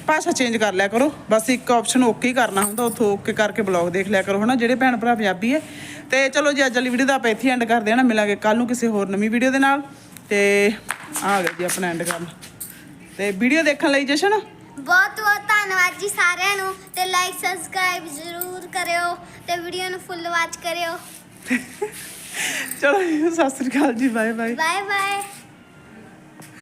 ਭਾਸ਼ਾ ਚੇਂਜ ਕਰ ਲਿਆ ਕਰੋ। ਬਸ ਇੱਕ ਆਪਸ਼ਨ ਓਕੇ ਹੀ ਕਰਨਾ ਹੁੰਦਾ, ਉੱਥੋਂ ਓਕੇ ਕਰਕੇ ਬਲੌਗ ਦੇਖ ਲਿਆ ਕਰੋ ਹਨਾ, ਜਿਹੜੇ ਭੈਣ ਭਰਾ ਪੰਜਾਬੀ ਹੈ ਤੇ ਚਲੋ ਜੀ, ਅੱਜ ਵਾਲੀ ਵੀਡੀਓ ਦਾ ਆਪਾਂ ਇੱਥੇ ਐਂਡ ਕਰਦੇ ਹਾਂ ਨਾ, ਮਿਲਾਂਗੇ ਕੱਲ ਨੂੰ ਕਿਸੇ ਹੋਰ ਨਵੀਂ ਵੀਡੀਓ ਦੇ ਨਾਲ। ਤੇ ਆ ਗਿਆ ਜੀ ਆਪਣਾ ਐਂਡ ਕਰਨ। ਤੇ ਵੀਡੀਓ ਦੇਖਣ ਲਈ ਜਸ਼ਨ। ਬਹੁਤ ਬਹੁਤ ਧੰਨਵਾਦ ਜੀ ਸਾਰਿਆਂ ਨੂੰ ਤੇ ਲਾਈਕ ਸਬਸਕ੍ਰਾਈਬ ਜ਼ਰੂਰ ਕਰਿਓ ਤੇ ਵੀਡੀਓ ਨੂੰ ਫੁੱਲ ਵਾਚ ਕਰਿਓ। ਚਲੋ ਜੀ, ਸਤਿ ਸ੍ਰੀ ਅਕਾਲ ਜੀ ਬਾਏ ਬਾਏ ਬਾਏ ਬਾਏ